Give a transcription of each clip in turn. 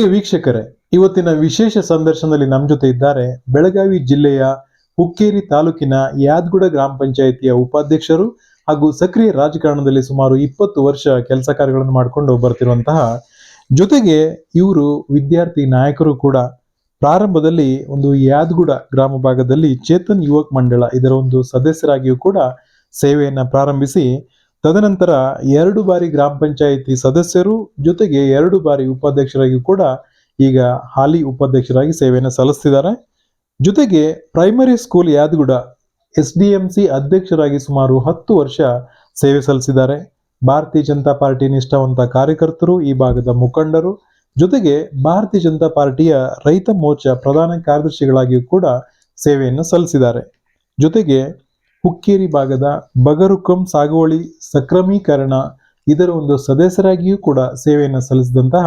ಪ್ರಿಯ ವೀಕ್ಷಕರೇ, ಇವತ್ತಿನ ವಿಶೇಷ ಸಂದರ್ಶನದಲ್ಲಿ ನಮ್ಮ ಜೊತೆ ಇದ್ದಾರೆ ಬೆಳಗಾವಿ ಜಿಲ್ಲೆಯ ಹುಕ್ಕೇರಿ ತಾಲೂಕಿನ ಯಾದ್ಗುಡ ಗ್ರಾಮ ಪಂಚಾಯಿತಿಯ ಉಪಾಧ್ಯಕ್ಷರು ಹಾಗೂ ಸಕ್ರಿಯ ರಾಜಕಾರಣದಲ್ಲಿ ಸುಮಾರು ಇಪ್ಪತ್ತು ವರ್ಷ ಕೆಲಸ ಕಾರ್ಯಗಳನ್ನು ಮಾಡಿಕೊಂಡು ಬರ್ತಿರುವಂತಹ ಜೊತೆಗೆ ಇವರು ವಿದ್ಯಾರ್ಥಿ ನಾಯಕರು ಕೂಡ. ಪ್ರಾರಂಭದಲ್ಲಿ ಒಂದು ಯಾದ್ಗುಡ ಗ್ರಾಮ ಭಾಗದಲ್ಲಿ ಚೇತನ್ ಯುವಕ್ ಮಂಡಳ ಇದರ ಒಂದು ಸದಸ್ಯರಾಗಿಯೂ ಕೂಡ ಸೇವೆಯನ್ನ ಪ್ರಾರಂಭಿಸಿ ತದನಂತರ ಎರಡು ಬಾರಿ ಗ್ರಾಮ ಪಂಚಾಯಿತಿ ಸದಸ್ಯರು ಜೊತೆಗೆ ಎರಡು ಬಾರಿ ಉಪಾಧ್ಯಕ್ಷರಾಗಿ ಕೂಡ ಈಗ ಹಾಲಿ ಉಪಾಧ್ಯಕ್ಷರಾಗಿ ಸೇವೆಯನ್ನು ಸಲ್ಲಿಸ್ತಿದ್ದಾರೆ. ಜೊತೆಗೆ primary school Yadaguda S D M C ಅಧ್ಯಕ್ಷರಾಗಿ ಸುಮಾರು ಹತ್ತು ವರ್ಷ ಸೇವೆ ಸಲ್ಲಿಸಿದ್ದಾರೆ. ಭಾರತೀಯ ಜನತಾ ಪಾರ್ಟಿ ನಿಷ್ಠಾವಂತ ಕಾರ್ಯಕರ್ತರು, ಈ ಭಾಗದ ಮುಖಂಡರು, ಜೊತೆಗೆ ಭಾರತೀಯ ಜನತಾ ಪಾರ್ಟಿಯ ರೈತ ಮೋರ್ಚಾ ಪ್ರಧಾನ ಕಾರ್ಯದರ್ಶಿಗಳಾಗಿಯೂ ಕೂಡ ಸೇವೆಯನ್ನು ಸಲ್ಲಿಸಿದ್ದಾರೆ. ಜೊತೆಗೆ ಹುಕ್ಕೇರಿ ಭಾಗದ ಬಗರುಕಂ ಸಾಗುವಳಿ ಸಕ್ರಮೀಕರಣ ಇದರ ಒಂದು ಸದಸ್ಯರಾಗಿಯೂ ಕೂಡ ಸೇವೆಯನ್ನು ಸಲ್ಲಿಸಿದಂತಹ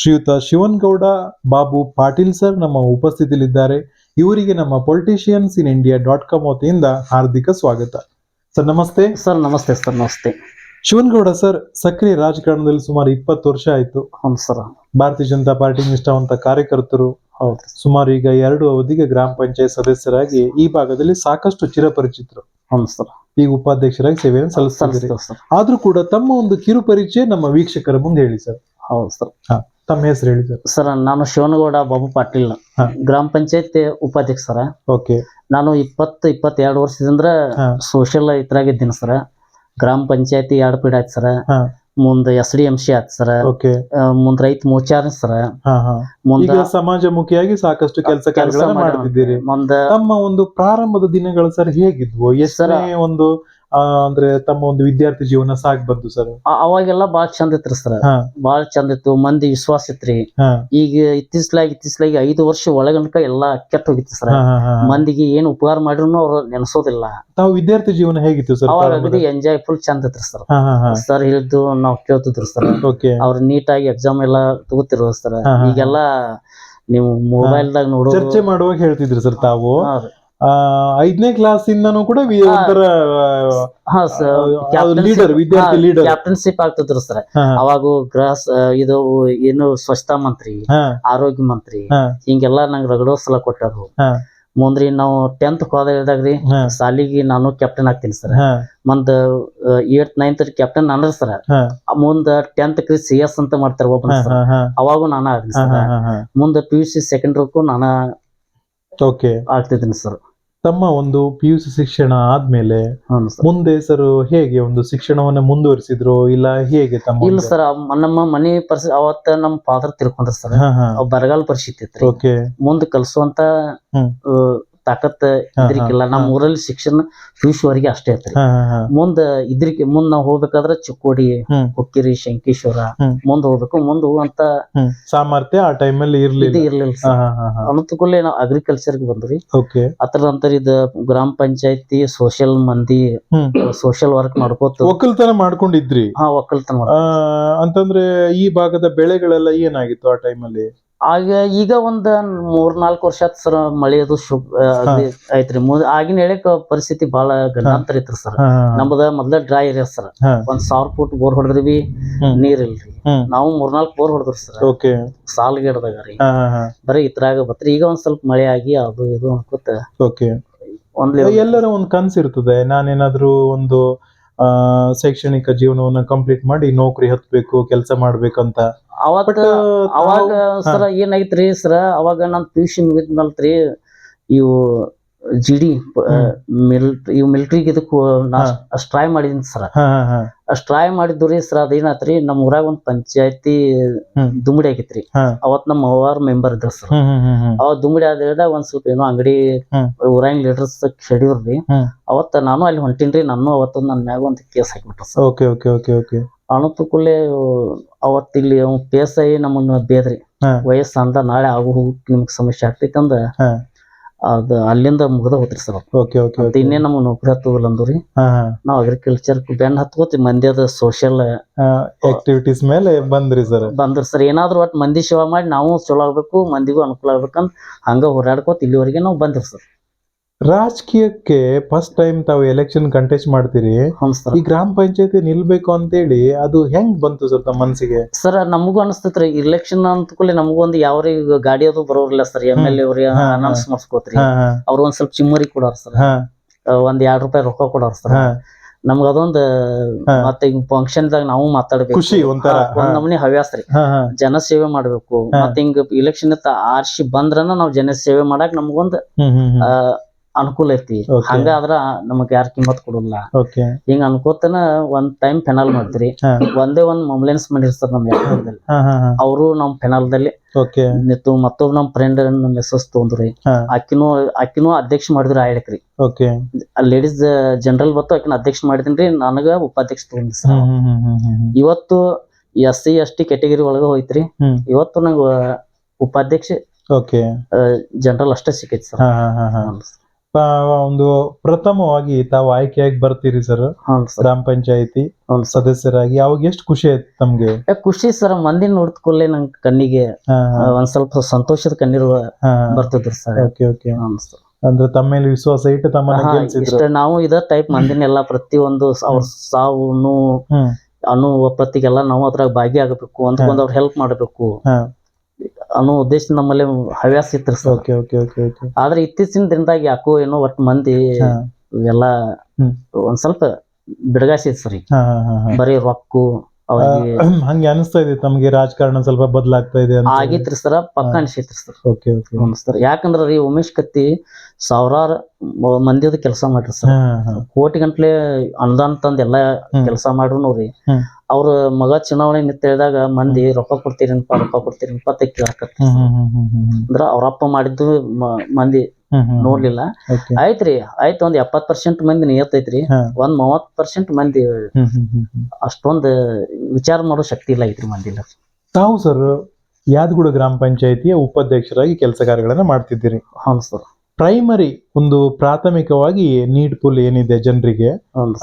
ಶ್ರೀಯುತ ಶಿವನ್ಗೌಡ ಬಾಬು ಪಾಟೀಲ್ ಸರ್ ನಮ್ಮ ಉಪಸ್ಥಿತಿಯಲ್ಲಿದ್ದಾರೆ. ಇವರಿಗೆ ನಮ್ಮ politicians in India dot com ವತಿಯಿಂದ ಹಾರ್ದಿಕ ಸ್ವಾಗತ. ಸರ್ ನಮಸ್ತೆ. ಸರ್ ನಮಸ್ತೆ ಸರ್ ನಮಸ್ತೆ. ಶಿವನ್ಗೌಡ ಸರ್ ಸಕ್ರಿಯ ರಾಜಕಾರಣದಲ್ಲಿ ಸುಮಾರು ಇಪ್ಪತ್ತು ವರ್ಷ ಆಯ್ತು. ಹೌದು ಸರ್. ಭಾರತೀಯ ಜನತಾ ಪಾರ್ಟಿ ನಿಷ್ಠಾವಂತ ಕಾರ್ಯಕರ್ತರು ಹೌದು. ಸುಮಾರು ಈಗ ಎರಡು ಅವಧಿಗೆ ಗ್ರಾಮ ಪಂಚಾಯತ್ ಸದಸ್ಯರಾಗಿ ಈ ಭಾಗದಲ್ಲಿ ಸಾಕಷ್ಟು ಚಿರಪರಿಚಿತರು. ಹೌದು ಸರ್. ಈಗ ಉಪಾಧ್ಯಕ್ಷರಾಗಿ ಸೇವೆಯನ್ನು ಸಲ್ಲಿಸ್ತಾರೆ ಸರ್. ಆದ್ರೂ ಕೂಡ ತಮ್ಮ ಒಂದು ಕಿರು ಪರಿಚಯ ನಮ್ಮ ವೀಕ್ಷಕರ ಮುಂದೆ ಹೇಳಿ ಸರ್. ಹೌದು ಸರ್. ತಮ್ಮ ಹೆಸರು ಹೇಳಿ ಸರ್. ಸರ್ ನಾನು ಶಿವನಗೌಡ ಬಾಬು ಪಾಟೀಲ್. ಹಾ. ಗ್ರಾಮ ಪಂಚಾಯತ್ ಉಪಾಧ್ಯಕ್ಷ ಸರ. ಓಕೆ. ನಾನು ಇಪ್ಪತ್ತು ಇಪ್ಪತ್ತೆರಡು ವರ್ಷದಿಂದ ಹಾ. ಸೋಷಿಯಲ್ ಇದ್ರಾಗಿದ್ದೀನಿ ಸರ್. ಗ್ರಾಮ ಪಂಚಾಯತಿ ಎರಡು ಪೀಡ ಆಯ್ತು ಸರ್. ಹಾ. ಮುಂದೆ ಎಸ್ ಡಿ ಎಂ ಸಿ ಆಯ್ತು ಸರ್. ಓಕೆ. ಮುಂದ್ ರೈತ ಮೋಚಾರ್ ಸರ್. ಹಾ ಹಾ. ಮುಂದ ಸಮಾಜಮುಖಿಯಾಗಿ ಸಾಕಷ್ಟು ಕೆಲಸ ಕೆಲಸ ಕಾರ್ಯಗಳನ್ನ ಮಾಡ್ತಿದ್ದೀರಿ. ಮುಂದ ತಮ್ಮ ಒಂದು ಪ್ರಾರಂಭದ ದಿನಗಳು ಸರ್ ಹೇಗಿದ್ವು? ಎಷ್ಟನೇ ಒಂದು ಅಂದ್ರೆ ತಮ್ಮ ಒಂದು ವಿದ್ಯಾರ್ಥಿ ಜೀವನ ಸಾಕ್ ಬಂತು ಸರ್ ಅವಾಗೆಲ್ಲ ಬಾಳ್ ಚಂದ ಇತ್ತು ಸರ್ ಬಾಳ ಚಂದ ಇತ್ತು ಮಂದಿ ವಿಶ್ವಾಸ ಇತ್ರಿ. ಈಗ ಇತ್ತಿಸ್ಲಾಗಿ ಇತ್ತಿಸ್ಲಾಗಿ ಐದು ವರ್ಷ ಒಳಗನಕ ಎಲ್ಲಾ ಕೆಟ್ಟ ಹೋಗಿತ್ತು ಸರ್. ಮಂದಿಗೆ ಏನ್ ಉಪಕಾರ ಮಾಡಿದ್ರು ಅವ್ರು ನೆನಸೋದಿಲ್ಲ. ತಾವು ವಿದ್ಯಾರ್ಥಿ ಜೀವನ ಹೇಗಿತ್ತು ಸರ್ ಅವಾಗ ಅಗದಿ ಎಂಜಾಯ್ ಫುಲ್ ಚಂದ ಇತ್ತು ಸರ್ ಸರ್ ಹೇಳಿದ್ದು ನಾವ್ ಕೇಳ್ತಿದ್ರು ಸರ್ ಓಕೆ ಅವ್ರ ನೀಟಾಗಿ ಎಕ್ಸಾಮ್ ಎಲ್ಲ ತಗೋತಿರೋ ಸರ್ ಈಗೆಲ್ಲಾ ನೀವು ಮೊಬೈಲ್ ದಾಗ ನೋಡೋದು ಚರ್ಚೆ ಮಾಡುವಾಗ ಹೇಳ್ತಿದ್ರಿ ಸರ್ ತಾವು. ಐದನೇ ಕ್ಲಾಸ್ ಇಂದನೂ ಕೂಡ. ಒಂಥರ ಲೀಡರ್ ವಿದ್ಯಾರ್ಥಿ ಲೀಡರ್ ಕ್ಯಾಪ್ಟನ್ಶಿಪ್ ಆಗ್ತಿದ್ರು ಸರ್. ಅವಾಗ ಗೃಹ ಇದು ಏನು ಸ್ವಚ್ಛತಾ ಮಂತ್ರಿ ಆರೋಗ್ಯ ಮಂತ್ರಿ ಹಿಂಗೆಲ್ಲ ನಂಗೆ ರಗಡೋ ಸಲ ಕೊಟ್ಟರು. ಮುಂದ್ರಿ ನಾವು ಟೆಂತ್ ಹೋದಾಗ್ರಿ ರೀ ಸಾಲಿಗೆ ನಾನು ಕ್ಯಾಪ್ಟನ್ ಆಗ್ತೀನಿ ಸರ್. ಮುಂದ ಏಟ್ ನೈನ್ತ್ ಕ್ಯಾಪ್ಟನ್ ನಾನು ಸರ್. ಮುಂದ ಟೆಂತ್ ಕ್ರಿ ಸಿ ಎಸ್ ಅಂತ ಮಾಡ್ತಾರ ಒಬ್ಬ ಅವಾಗೂ ನಾನು ಆಗ್ತೀನಿ ಸರ್. ಮುಂದ ಪಿ ಯು ಸಿ ಸೆಕೆಂಡ್ರಿಗೂ ನಾನು ಓಕೆ ಆಗ್ತಿದ್ದೀನಿ ಸರ್. ತಮ್ಮ ಒಂದು ಪಿ ಯು ಸಿ ಶಿಕ್ಷಣ ಆದ್ಮೇಲೆ ಹೌದು ಸರ್. ಮುಂದೆ ಸರ್ ಹೇಗೆ ಒಂದು ಶಿಕ್ಷಣವನ್ನ ಮುಂದುವರಿಸಿದ್ರು ಇಲ್ಲ ಹೇಗೆ ತಮ್ಮ ಇಲ್ಲ ಸರ್ ನಮ್ಮ ಮನೆ ಪರಿಸ್ಥಿತಿ ಅವತ್ತ ನಮ್ಮ ಫಾದರ್ ತಿಳ್ಕೊಂಡ್ರ ಸರ್. ಹಾ ಹಾ. ಅವ್ ಬರಗಾಲ ಪರಿಸ್ಥಿತಿ ಇತ್ತು ಓಕೆ ಮುಂದ್ ಕಲ್ಸುವಂತ ಹ್ಮ್. ಆ, ತಾಕತ್ ಹಾ, ಇದ್ರಿಕಿಲ್ಲ. ನಮ್ಮ. ಊರಲ್ಲಿ ಶಿಕ್ಷಣ ವರೆಗೆ ಅಷ್ಟೇ ಐತ್ರಿ. ಮುಂದ ಇದ್ರಿಕೆ ಮುಂದ್ ನಾವ್ ಹೋಗ್ಬೇಕಾದ್ರ ಚಿಕ್ಕೋಡಿ ಹೊಕ್ಕಿರಿ ಶಂಕೇಶ್ವರ ಮುಂದ ಹೋಗ್ಬೇಕು. ಮುಂದ್ ಹೋಗುವಂತ ಸಾಮರ್ಥ್ಯ ಆ ಟೈಮಲ್ಲಿ ಇರ್ಲಿ ಇರ್ಲಿಲ್ಲ ಇರ್ಲಿಲ್ಲ ಹಾ ನಾವು ಅಗ್ರಿಕಲ್ಚರ್ ಬಂದ್ರಿ ಓಕೆ. ಅದ್ರ ನಂತರ ಇದ ಗ್ರಾಮ ಪಂಚಾಯತಿ ಸೋಷಿಯಲ್ ಮಂದಿ ಸೋಷಿಯಲ್ ವರ್ಕ್ ಮಾಡ್ಕೋತ ಒಕ್ಕಲ್ತನ ಮಾಡ್ಕೊಂಡಿದ್ರಿ? ಹಾ ಒಕ್ಕಲ್ತನ ಅಂತಂದ್ರೆ ಈ ಭಾಗದ ಬೆಳೆಗಳೆಲ್ಲ ಏನಾಗಿತ್ತು ಆ ಟೈಮಲ್ಲಿ ಆಗ ಈಗ ಒಂದ್ ಮೂರ್ ನಾಲ್ಕು ವರ್ಷ ಆತ್ ಸರ್ ಮಳೆ ಅದು ಶುಭ ಐತ್ರಿ ಮು- ಆಗಿನ ಹೇಳಕ್ ಪರಿಸ್ಥಿತಿ ಬಹಳ ಗಂಡಾಂತರ ಐತ್ರಿ ಸರ್ ನಮ್ದ ಮೊದ್ಲ ಡ್ರೈ ಏರಿಯಾ ಸರ್. ಒಂದ್ ಸಾವಿರ ಫುಟ್ ಬೋರ್ ಹೊಡೆದ್ರಿ ಬಿ ನೀರ್ ಇಲ್ರಿ. ನಾವು ಮೂರ್ನಾಲ್ಕು ಬೋರ್ ಹೊಡೆದ್ರಿ ಸರ್ ಓಕೆ. ಸಾಲ್ಗಿಡದಾಗ ರೀ. ಬರೀ ಇದ್ರಾಗ ಬತ್ರಿ. ಈಗ ಒಂದ್ ಸ್ವಲ್ಪ ಮಳೆ ಆಗಿ ಅದು ಇದು ಅನ್ಕೋತ ಓಕೆ. ಒಂದ್ ಎಲ್ಲರ ಒಂದು ನಾನೇನಾದ್ರು ನಾನೇನಾದ್ರೂ ಒಂದು ಶೈಕ್ಷಣಿಕ ಜೀವನವನ್ನ ಕಂಪ್ಲೀಟ್ ಮಾಡಿ ನೌಕರಿ ಹತ್ಬೇಕು ಕೆಲಸ ಮಾಡ್ಬೇಕಂತ. ಅವಾಗ ಅವಾಗ ಸರ ಏನಾಗಿತ್ರಿ ಸರ? ಅವಾಗ ನಾನು ಪಿ ಯು ಸಿ ಮುಗಿದ್ಮಲ್ತ್ರಿ ಇವು ಜಿ ಡಿ ಮಿಲ್ಟ್ರಿ ಇವು ಮಿಲ್ಟ್ರಿಗೆ ಇದಕ್ಕೂ ನಾ. ಅಷ್ಟ್ ಟ್ರೈ ಮಾಡಿದೀನಿ ಸರ. ಅಷ್ಟ್ ಟ್ರೈ ಮಾಡಿದ್ದು ಸರ್ ಅದೇನಾತ್ರಿ ನಮ್ಮ ಊರಾಗ ಒಂದ್ ಪಂಚಾಯತಿ ದುಮ್ಡಿ ಆಗಿತ್ರಿ. ಅವತ್ ನಮ್ಮ ಅವ್ವಾರ ಮೆಂಬರ್ ಇದ್ರ ಸರ್. ಅವ ದುಂಬಡಿ ಆದ ಒಂದ್ ಸ್ವಲ್ಪ ಏನೋ ಅಂಗಡಿ ಊರಾಗ ಊರಾಗಿನ ಲೀಡರ್ಸ್ ಶೆಡ್ಯೂರ್ರಿ. ಅವತ್ತ ನಾನು ಅಲ್ಲಿ ಹೊಂಟಿನ್ರಿ ನಾನು ಅವತ್ತು ನನ್ನ ಮ್ಯಾಗ ಒಂದ್ case ಹಾಕ್ಬಿಟ್ರ sir. Okay okay okay okay. ಅಣತು ಕೂಡಲೇ ಅವತ್ ಇಲ್ಲಿ ಪೇಸ್ ಐ ನಮ್ಮನ್ನ ಬೇದ್ರಿ. ವಯಸ್ಸಂದ ವಯಸ್ಸು ಅಂದ ನಾಳೆ ಆಗು ಹೋಗು ನಿಮ್ಗೆ ಸಮಸ್ಯೆ ಆಗ್ತೈತೆ ಅಂದ ಹಾ. ಅದ ಅಲ್ಲಿಂದ ಮುಗ್ದ ಹೋತ್ರಿ ಸರ್ ಓಕೆ ಓಕೆ ಮತ್ತೆ ಇನ್ನೇ ನಮ್ಗೆ ನೌಕರಿ ಹತ್ತೋದಿಲ್ಲ ಅಂದ್ರಿ. ನಾವ್ ಅಗ್ರಿಕಲ್ಚರ್ ಬೆನ್ ಹತ್ಕೋತಿ ಮಂದ್ಯದ ಸೋಷಿಯಲ್ ಆಕ್ಟಿವಿಟೀಸ್ ಮೇಲೆ ಬಂದ್ರಿ ಸರ್. ಬಂದ್ರಿ ಸರ್. ಏನಾದ್ರು ಒಟ್ಟು ಮಂದಿ ಸೇವಾ ಮಾಡಿ ನಾವು ಚಲೋ ಆಗ್ಬೇಕು ಮಂದಿಗೂ ಅನುಕೂಲ ಆಗ್ಬೇಕಂತ ಹಂಗ ಹೋರಾಡ್ಕೋತ ಇಲ್ಲಿವರೆಗೆ ನಾವು ಬಂದ್ರಿ ಸರ್. ರಾಜಕೀಯಕ್ಕೆ ಫಸ್ಟ್ ಟೈಮ್ ತಾವು ಎಲೆಕ್ಷನ್ ಕಂಟೆಸ್ಟ್ ಮಾಡ್ತೀರಿ. ಈ ಗ್ರಾಮ ಪಂಚಾಯತಿ ನಿಲ್ಬೇಕು ಅಂತೇಳಿ ಅದು ಹೆಂಗ್ ಬಂತು ಸರ್ ತಮ್ಮ ಮನಸ್ಸಿಗೆ? ಸರ್ ನಮಗೂ ಅನಿಸ್ತೈತ್ರಿ ಇಲೆಕ್ಷನ್ ಅಂತ ಕೂಡಲೇ ನಮಗೊಂದು ಒಂದು ಯಾವ ಗಾಡಿ ಅದು ಬರೋರಿಲ್ಲ ಸರ್ ಎಂ ಎಲ್ ಎ ಅವ್ರಿಗೆ. ಅನೌನ್ಸ್ ಮಾಡ್ಸ್ಕೋತ್ರಿ. ಅವ್ರು ಒಂದ್ ಸ್ವಲ್ಪ ಚಿಮ್ಮರಿ ಕೊಡೋರ್ ಸರ್ ಒಂದ್ ಎರಡ್ ರೂಪಾಯಿ ರೊಕ್ಕ ಕೊಡೋರ್ ಸರ್ ನಮ್ಗ ಅದೊಂದ್. ಮತ್ತೆ ಈಗ ಫಂಕ್ಷನ್ ದಾಗ ನಾವು ಮಾತಾಡ್ಬೇಕು. ಖುಷಿ ಒಂಥರ, ನಮ್ನಿ ಒಂದ್ ಹಾ. ನಮೂನಿ ಹವ್ಯಾಸ ರೀ. ಹಾ ಹಾ. ಜನ ಸೇವೆ ಮಾಡ್ಬೇಕು. ಮತ್ತೆ ಹಿಂಗ ಇಲೆಕ್ಷನ್ ಆರ್ಸಿ ಬಂದ್ರನ ನಾವ್ ಜನ ಸೇವೆ ಮಾಡಾಕ ನಮ್ಗೊಂದ್ ಅನುಕೂಲ ಐತಿ. ಹಂಗ ಆದ್ರ ನಮಗ್ ಯಾರ್ ಕಿಮ್ಮತ್ ಕೊಡಲ್ಲ. ಓಕೆ ಹಿಂಗ ಅನ್ಕೋತನ ಒಂದ್ ಟೈಮ್ ಪೆನಲ್ ಮಾಡ್ತೀರಿ. ಒಂದೇ ಒಂದ್ ಮಂಬ್ಲೆನ್ಸ್ ಮಾಡಿರ್ತಾರ ನಮ್ ಯಾಕಂದಲ್ಲಿ ಹಾ ಅವರು ನಮ್ ಪೆನಲ್ದಲ್ಲಿ. ಓಕೆ ಮತ್ತೊಬ್ ನಮ್ ಫ್ರೆಂಡ್ ಮೆಸೇಜ್ ತೊಂದ್ರಿ ಆಕಿನೂ ಆಕಿನೂ ಅಧ್ಯಕ್ಷ ಮಾಡಿದ್ರು ಆಯ್ಡಕ್ರಿ. ಓಕೆ ಲೇಡೀಸ್ ಜನರಲ್ ಬತ್ತು ಆಕಿನ ಅಧ್ಯಕ್ಷ ಮಾಡಿದ್ರಿ ನನಗ ಉಪಾಧ್ಯಕ್ಷ ತಗೊಂಡಿ ಇವತ್ತು S C S T category ಒಳಗ ಹೋಯ್ತ್ರಿ. ಇವತ್ತು ನಂಗ ಉಪಾಧ್ಯಕ್ಷ ಓಕೆ ಜನರಲ್ ಅಷ್ಟೇ ಸಿಕ್ಕೈತಿ ಸರ್. ಒಂದು ಪ್ರಥಮವಾಗಿ ತಾವು ಆಯ್ಕೆಯಾಗಿ ಬರ್ತೀರಿ ಸರ್ ಗ್ರಾಮ ಪಂಚಾಯತಿ ಸರ್ ಸದಸ್ಯರಾಗಿ ಅವಾಗ ಎಷ್ಟು ಖುಷಿ ಆಯ್ತು ತಮ್ಗೆ? ಖುಷಿ ಸರ್ ಮಂದಿ ನೋಡ್ಕೊಳ್ಳೆ ನಂಗ್ ಕಣ್ಣಿಗೆ ಹಾ ಆ, ಒಂದ್ ಸ್ವಲ್ಪ ಸಂತೋಷದ ಕಣ್ಣೀರು ಬರ್ತದ್ರಿ ಬರ್ತಿದ್ರು ಸರ್ ಓಕೆ ಓಕೆ. ಅಂದ್ರೆ ತಮ್ಮ ಮೇಲೆ ವಿಶ್ವಾಸ ಇಟ್ಟು ತಮ್ಮ ಹಾ, ಗೆಲ್ಸಿದ್ರು. ಇಷ್ಟ ನಾವು ಇದ ಟೈಪ್ ಮಂದಿನೆಲ್ಲ ಪ್ರತಿಯೊಂದು ಸ- ಅವ್ರ ಸಾವು ನೋವು ಹ್ಮ್. ಒಪ್ಪತ್ತಿಗೆಲ್ಲ ನಾವು ಅದ್ರಾಗ ಭಾಗಿಯಾಗಬೇಕು ಒಂದ್ಕೊಂದ್ ಅವ್ರ ಹೆಲ್ಪ್ ಮಾಡಬೇಕು. ಹಾ. ಅನ್ನೋ ಉದ್ದೇಶ ನಮ್ಮಲ್ಲಿ ಹವ್ಯಾಸ ಇತ್ತು sir okay okay okay okay ಆದ್ರೆ ಇತ್ತೀಚಿನ ದಿನದಾಗ ಯಾಕೋ ಏನೋ ಒಟ್ಟು ಮಂದಿ ಎಲ್ಲಾ. ಒಂದ್ ಸ್ವಲ್ಪ ಬಿಡಗಾಸಿ ಐತಿ ಸರ್ ಈಗ. ಬರೀ ರೊಕ್ಕು ಅವ್ರಿಗೆ ಹಂಗೆ ಅನಿಸ್ತಾ ಇದೆ ತಮಗೆ ರಾಜಕಾರಣ ಸ್ವಲ್ಪ ಬದಲಾಗ್ತಾ ಇದೆ ಅಂತ. ಆಗೈತ್ರಿ ಸರ ಪಕ್ಕ ಅನಿಸೈತ್ರಿ ಸರ್ ಓಕೆ ಓಕೆ. ಅನ್ಸ್ತಾರ ಯಾಕಂದ್ರ ರೀ ಉಮೇಶ್ ಕತ್ತಿ ಸಾವಿರಾರು ಮಂದಿದ ಕೆಲಸ ಮಾಡ್ರಿ ಸರ್ ಕೋಟಿ ಗಂಟ್ಲೆ ಅನುದಾನ ತಂದ ಎಲ್ಲಾ. ಕೆಲಸ ಮಾಡ್ರು ರೀ. ಅವ್ರ ಮಗ ಚುನಾವಣೆ ನಿಂತ ಹೇಳಿದಾಗ ಮಂದಿ ರೊಕ್ಕ ಕೊಡ್ತೀರಿ ರೊಕ್ಕ ಕೊಡ್ತೀರಿ ಅಂತ ಅಂದ್ರ ಅವ್ರ ಅಪ್ಪ ಮಾಡಿದ್ದು ಮಂದಿ ನೋಡ್ಲಿಲ್ಲ. ಆಯ್ತ್ರಿ ಆಯ್ತು ಒಂದ್ ಎಪ್ಪತ್ ಪರ್ಸೆಂಟ್ ಮಂದಿ ನಿಯತ್ತೈತ್ರಿ ಒಂದ್ ಮೂವತ್ ಪರ್ಸೆಂಟ್ ಮಂದಿ ಅಷ್ಟೊಂದ್ ವಿಚಾರ ಮಾಡೋ ಶಕ್ತಿ ಇಲ್ಲ ಐತ್ರಿ ಮಂದಿಲ್ಲ. ತಾವು ಸರ್ ಯಾದಗುಡ ಗ್ರಾಮ ಪಂಚಾಯತಿಯ ಉಪಾಧ್ಯಕ್ಷರಾಗಿ ಕೆಲಸ ಕಾರ್ಯಗಳನ್ನ ಮಾಡ್ತಿದ್ದೀರಿ. ಹೌದು ಸರ್. ಪ್ರೈಮರಿ ಒಂದು ಪ್ರಾಥಮಿಕವಾಗಿ ನೀಡ್ ಪುಲ್ ಏನಿದೆ ಜನರಿಗೆ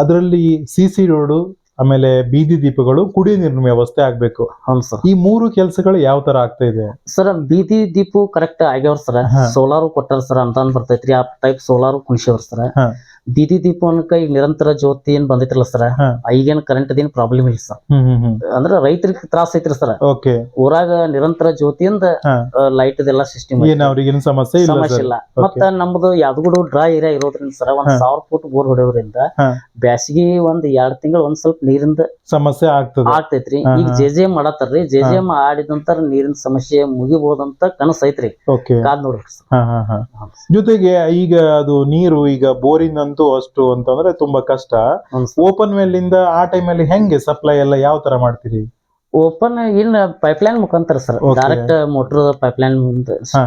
ಅದರಲ್ಲಿ ಸಿ ಸಿ ರೋಡು ಆಮೇಲೆ ಬೀದಿ ದೀಪಗಳು ಕುಡಿಯ ನೀರಿನ ವ್ಯವಸ್ಥೆ ಆಗ್ಬೇಕು. ಹೌದು ಸರ್. ಈ ಮೂರು ಕೆಲಸಗಳು ಯಾವ ತರ ಆಗ್ತಾ ಇದೆ? ಸರ್ ಬೀದಿ ದೀಪು ಕರೆಕ್ಟ್ ಆಗ್ಯಾವ್ರ ಸರ್. ಹಾ. ಸೋಲಾರು ಕೊಟ್ಟಾರ ಸರ್ ಅಂತ ಬರ್ತೈತ್ರಿ. ಆ ಟೈಪ್ ಸೋಲಾರು ಕುಣಿಸ್ಯಾವ್ರ ಸರ್. ಹಾ. ಬೀದಿ ದೀಪ ಅನ್ಕ ಈಗ ನಿರಂತರ ಜ್ಯೋತಿ ಏನ್ ಬಂದೈತ್ರಲ್ಲ ಸರ್. ಈಗೇನ್ ಕರೆಂಟ್ ಅದೇನ್ ಪ್ರಾಬ್ಲಮ್ ಇಲ್ಲ ಸರ್. ಹ್ಮ್ ಹ್ಮ್ ಹ್ಮ್. ಅಂದ್ರ ರೈತರಿಗೆ ತ್ರಾಸ ಐತ್ರಿ ಸರ್. ಊರಾಗ ನಿರಂತರ ಜ್ಯೋತಿಯಿಂದ. ಲೈಟ್ ಇದೆಲ್ಲ ಸಿಸ್ಟಮ್ ಸಮಸ್ಯೆ ಇಲ್ಲ. ಮತ್ತ ನಮ್ದು ಯಾವ್ದು ಡ್ರಾ ಏರಿಯಾ ಇರೋದ್ರಿಂದ ಸರ್ ಒಂದ್. ಸಾವಿರ ಫುಟ್ ಬೋರ್ ಹೊಡೆಯೋದ್ರಿಂದ ಬ್ಯಾಸಗಿ ಒಂದ್ ಎರಡ್ ತಿಂಗಳು ಒಂದ್ ಸ್ವಲ್ಪ ನೀರಿಂದ ಸಮಸ್ಯೆ ಆಗ್ತದೆ. ಆಗ್ತೈತ್ರಿ. ಈಗ ಜೆ ಜೆ ಎಂ ಮಾಡತ್ತಾರ್ರಿ. ಜೆ ಜೆ ಆಡಿದಂತರ ನೀರಿನ ಸಮಸ್ಯೆ ಮುಗಿಬಹುದಂತ ಕನಸ್ ಐತ್ರಿ ಓಕೆ ಕಾದ್ ನೋಡ್ರಿ ಜೊತೆಗೆ ಈಗ ಅದು ನೀರು ಈಗ ಬೋರಿನ ಅಂತೂ ಅಷ್ಟು ಅಂತಂದ್ರೆ ತುಂಬಾ ಕಷ್ಟ. ಓಪನ್ ವೆಲ್ ಇಂದ ಆ ಟೈಮಲ್ಲಿ ಹೆಂಗೆ ಸಪ್ಲೈ ಎಲ್ಲ ಯಾವ ತರ ಮಾಡ್ತೀರಿ? ಓಪನ್ ಇನ್ ಪೈಪ್ಲೈನ್ ಮುಖಾಂತರ ಸರ್ ಡೈರೆಕ್ಟ್ ಮೋಟರ್ ಪೈಪ್ಲೈನ್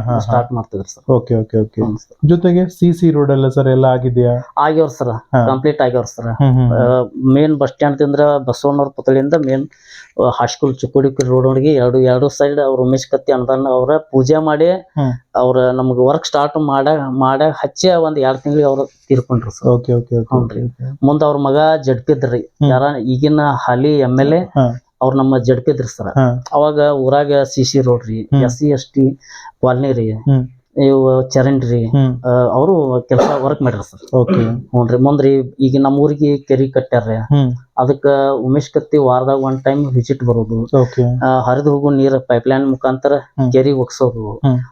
ಹಾ. ಸ್ಟಾರ್ಟ್ ಮಾಡ್ತಿದ್ರು ಸರ್ ಓಕೆ ಓಕೆ ಓಕೆ ಜೊತೆಗೆ ಸಿ ಸಿ ರೋಡ್ ಎಲ್ಲ ಸರ್ ಎಲ್ಲ ಆಗಿದೆಯಾ? ಆಗ್ಯವ್ರ ಸರ್ ಕಂಪ್ಲೀಟ್ ಆಗ್ಯವ್ರ ಸರ್ ಮೇನ್ ಬಸ್ ಸ್ಟ್ಯಾಂಡ್ ತಿಂದ್ರ ಬಸವಣ್ಣವ್ರ ಪುತಳಿಯಿಂದ main high school Chikkodi road ಒಳಗೆ ಎರಡು ಎರಡು ಸೈಡ್ ಅವ್ರ ಉಮೇಶ್ ಕತ್ತಿ ಅನುದಾನ ಅವ್ರ ಪೂಜೆ ಮಾಡಿ. ಅವ್ರ ನಮ್ಗೆ ವರ್ಕ್ ಸ್ಟಾರ್ಟ್ ಮಾಡ ಮಾಡ ಹಚ್ಚಿ ಒಂದ್ ಎರಡ್ ತಿಂಗಳಿಗೆ ಅವ್ರ ತೀರ್ಕೊಂಡ್ರು ಸರ್ ಓಕೆ ಓಕೆ. ಮುಂದ ಅವ್ರ ಮಗ ಜಡ್ಪಿದ್ರಿ. ಯಾರ ಈಗಿನ ಹಾಲಿ ಎಂ ಎಲ್ ಎ. ಅವ್ರ ನಮ್ಮ ಜಡ್ಪಿದ್ರಿ ಪಿ ಹಾ. ಅವಾಗ ಊರಾಗ ಸಿ ಸಿ ರೋಡ್ ರೀ S C S T colony ರೀ ಇವ ಚರಂಡಿ ರೀ ಅವರು ಕೆಲಸ ವರ್ಕ್ ಓಕೆ. ಹ್ಞೂನ್ರಿ ಮುಂದ್ರಿ ಈಗ ನಮ್ಮ ಊರಿಗೆ ಕೆರಿ ಕಟ್ಟ್ಯಾರ ಹ್ಮ್. ಅದಕ್ಕ ಉಮೇಶ್ ಕತ್ತಿ ವಾರದಾಗ ಒನ್ ಟೈಮ್ ವಿಸಿಟ್ ಬರೋದು. ಹರಿದು ಹೋಗು ನೀರ್ ಪೈಪ್ಲೈನ್ ಮುಖಾಂತರ ಮುಕಾಂತರ ಕೆರಿ ಒಗ್ಸೋದು.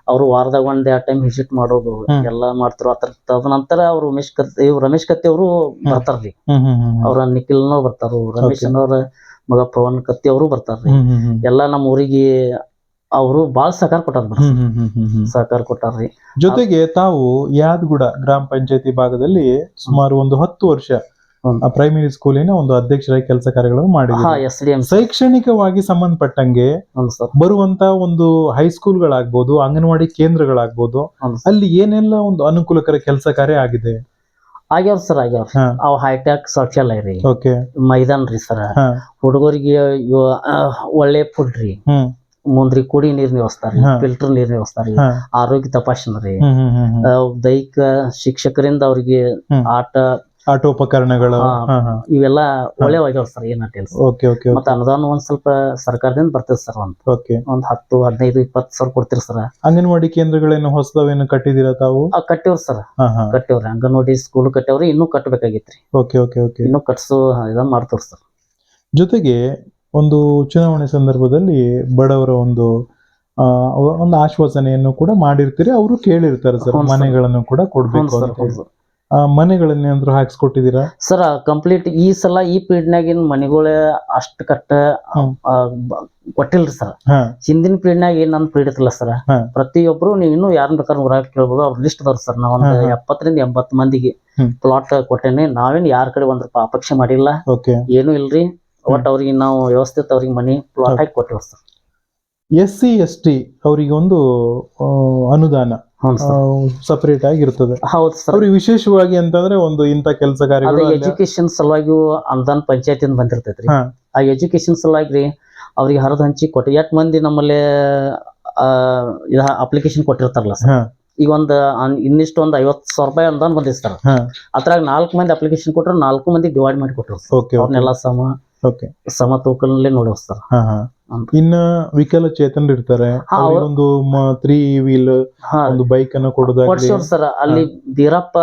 ಅವ್ರು ವಾರದಾಗ ಒಂದ್ ಎರಡ್ ಟೈಮ್ ವಿಸಿಟ್ ಮಾಡೋದು. ಎಲ್ಲಾ ಮಾಡ್ತಾರ ಅದ್ರ ತದನಂತರ ಅವ್ರು ಉಮೇಶ್ ಕತ್ತಿ ಇವ್ರು ರಮೇಶ್ ಕತ್ತಿ ಅವರು ಬರ್ತಾರ್ರಿ. ಅವ್ರ ನಿಖಿಲ್ನೋ ಬರ್ತಾರ. ರಮೇಶ್. ಅನ್ನೋರ ಮಗ ಪವನ್ ಕತ್ತಿ ಅವರು ಬರ್ತಾರ್ರಿ ಎಲ್ಲಾ ನಮ್ಮ ಊರಿಗೆ ಅವರು ಬಾಳ ಸಹಕಾರ ಕೊಟ್ಟಾರ ಸಹಕಾರ ಕೊಟ್ಟಾರ್ರಿ ಜೊತೆಗೆ ತಾವು ಯಾದಗುಡ ಗ್ರಾಮ ಪಂಚಾಯತಿ ಭಾಗದಲ್ಲಿ ಸುಮಾರು ಒಂದು ಹತ್ತು ವರ್ಷ. ಪ್ರೈಮರಿ ಸ್ಕೂಲಿನ ಒಂದು ಅಧ್ಯಕ್ಷರಾಗಿ ಕೆಲಸ ಕಾರ್ಯಗಳನ್ನು ಮಾಡಿ ಶೈಕ್ಷಣಿಕವಾಗಿ ಸಂಬಂಧಪಟ್ಟಂಗೆ ಬರುವಂತ ಒಂದು ಹೈಸ್ಕೂಲ್ಗಳಾಗ್ಬೋದು ಅಂಗನವಾಡಿ ಕೇಂದ್ರಗಳಾಗ್ಬೋದು ಅಲ್ಲಿ ಏನೆಲ್ಲ ಒಂದು ಅನುಕೂಲಕರ ಕೆಲಸ ಕಾರ್ಯ ಆಗಿದೆ? ಆಗ್ಯಾವ ಸರ್ ಆಗ್ಯಾವ. ಅವ್ ಹೈಟೆಕ್ ಶೌಚಾಲಯ ರೀ. ಓಕೆ. ಮೈದಾನ್ ರೀ ಸರ್. ಹುಡುಗರಿಗೆ ಒಳ್ಳೆ ಫುಡ್ ರೀ. ಮುಂದ್ರಿ ಕುಡಿ ನೀರಿನ ವ್ಯವಸ್ಥಾರಿ ಫಿಲ್ಟರ್ ನೀರ್ ವ್ಯವಸ್ಥೆ ಆರೋಗ್ಯ ತಪಾಸಣೆ ರೀ. ದೈಹಿಕ ಶಿಕ್ಷಕರಿಂದ ಅವ್ರಿಗೆ ಆಟ ಆಟೋಪಕರಣಗಳು ಇವೆಲ್ಲ ಒಳ್ಳೆ ಆಗ್ಯಾವ ಸರ್ ಏನ್ ಓಕೆ ಓಕೆ ಮತ್ತೆ ಅನುದಾನ ಒಂದ್ ಸ್ವಲ್ಪ ಸರ್ಕಾರದಿಂದ ಬರ್ತದೆ ಸರ್ ಒಂದ್. ಓಕೆ. ಒಂದ್ ಹತ್ತು ಹದಿನೈದು ಇಪ್ಪತ್ತು ಸಾವಿರ ಕೊಡ್ತೀರಿ ಸರ್. ಅಂಗನವಾಡಿ ಕೇಂದ್ರಗಳೇನು ಹೊಸದವೇನು ಕಟ್ಟಿದಿರ ತಾವು? ಆ ಕಟ್ಟಿವ್ರಿ ಸರ್. ಕಟ್ಟಿವ್ರಿ. ಅಂಗನವಾಡಿ ಸ್ಕೂಲ್ ಕಟ್ಟಿವ್ರಿ ಇನ್ನೂ ಕಟ್ಟಬೇಕಾಗಿತ್ರಿ ಓಕೆ ಓಕೆ ಓಕೆ. ಇನ್ನು ಕಟ್ಸೋ ಇದನ್ನ ಮಾಡ್ತಾರ ಸರ್. ಜೊತೆಗೆ ಒಂದು ಚುನಾವಣೆ ಸಂದರ್ಭದಲ್ಲಿ ಬಡವರ ಒಂದು ಒಂದು ಆಶ್ವಾಸನೆಯನ್ನು ಕೂಡ ಮಾಡಿರ್ತೀರಿ. ಅವರು ಕೇಳಿರ್ತಾರೆ ಸರ್ ಮನೆಗಳನ್ನು ಕೂಡ ಕೊಡ್ಬೇಕು ಸರ್ ಏನಾದ್ರು ಹಾಕ್ಸ್ಕೊಟ್ಟಿದ್ದೀರಾ? ಸರ್ ಕಂಪ್ಲೀಟ್ ಈ ಸಲ ಈ ಪೀಡ್ನಾಗಿನ ಮನೆಗಳ ಅಷ್ಟು ಕಟ್ಟ ಕೊಟ್ಟಿಲ್ರಿ ಸರ್. ಹಿಂದಿನ ಪೀಡ್ನಾಗ ಏನ್ ನನ್ ಪೀಡಿತಿಲ್ಲ ಸರ್. ಪ್ರತಿಯೊಬ್ಬರು ಪ್ರತಿಯೊಬ್ರು ನೀವು ಇನ್ನೂ ಯಾರನ್ನ ಬೇಕಾದ್ರೆ ಊರಾಗ ಕೇಳ್ಬೋದು. ಅವ್ರ ಲಿಸ್ಟ್ ಅದಾರ ಸರ್. ನಾವ್ ಒಂದ್. ಎಪ್ಪತ್ತರಿಂದ ಎಂಬತ್ತು ಮಂದಿಗೆ ಪ್ಲಾಟ್ ಕೊಟ್ಟೇನೆ. ನಾವೇನ್ ಯಾರ ಕಡೆ ಒಂದ್ ರೂಪಾಯಿ ಅಪೇಕ್ಷೆ ಮಾಡಿಲ್ಲ. ಏನು ಇಲ್ರಿ. ಒಟ್ ಅವ್ರಿಗೆ ನಾವು ವ್ಯವಸ್ಥಿತ ಅವ್ರಿಗೆ ಮನಿ ಪ್ಲಾಟ್ ಹಾಕಿ ಕೊಟ್ಟಿವ್ sir. S C S T ಅವರಿಗೆ ಒಂದು ಆ, ಅನುದಾನ ಸಪರೇಟ್ ಆಗಿರ್ತದೆ ಹೌದು ಸರ್. ಅವ್ರಿಗೆ ವಿಶೇಷವಾಗಿ ಅಂತಂದ್ರೆ ಒಂದು ಇಂಥ ಕೆಲಸ ಕಾರ್ಯಗಳು ಎಜುಕೇಶನ್ ಸಲುವಾಗಿ ಅನುದಾನ ಪಂಚಾಯತಿಯಿಂದ ಬಂದಿರ್ತೈತ್ರಿ. ಆ ಎಜುಕೇಶನ್ ಸಲುವಾಗಿ ರೀ ಅವ್ರಿಗೆ ಹರಿದು ಹಂಚಿ ಕೊಟ್ಟು ಯಾಕೆ ಮಂದಿ ನಮ್ಮಲ್ಲಿ ಇದ ಅಪ್ಲಿಕೇಶನ್ ಕೊಟ್ಟಿರ್ತಾರಲ್ಲ ಸರ್. ಈಗ ಒಂದು ಇನ್ನಿಷ್ಟು ಒಂದು ಐವತ್ತು ಸಾವಿರ ರೂಪಾಯಿ ಅನುದಾನ ಬಂದಿದೆ ಸರ್. ಅದ್ರಾಗ ನಾಲ್ಕು ಮಂದಿ ಅಪ್ಲಿಕೇಶನ್ ಕೊಟ್ಟರು ನಾಲ್ಕು ಮಂದಿ ಡಿವೈಡ್ ಮಾಡಿ ಕೊಟ್ಟರು ಅವ್ರನ್ನೆಲ್ಲ ಸಮ ಓಕೆ ಸಮ ತೂಕಲ್ಲೇ ನೋಡಿವ್ ಸರ್. ಹಾ ವಿಕಲ ಚೇತನ್ ಇನ್ನ ಇರ್ತಾರೆ ಒಂದು ತ್ರೀ ವೀಲ್ ಒಂದು ಬೈಕ್ ಅನ್ನ ಕೊಡೋದಾಗ್ಲಿ. ಕೊಡ್ಸೋರ್ ಸರ್ ಅಲ್ಲಿ ಬೀರಪ್ಪ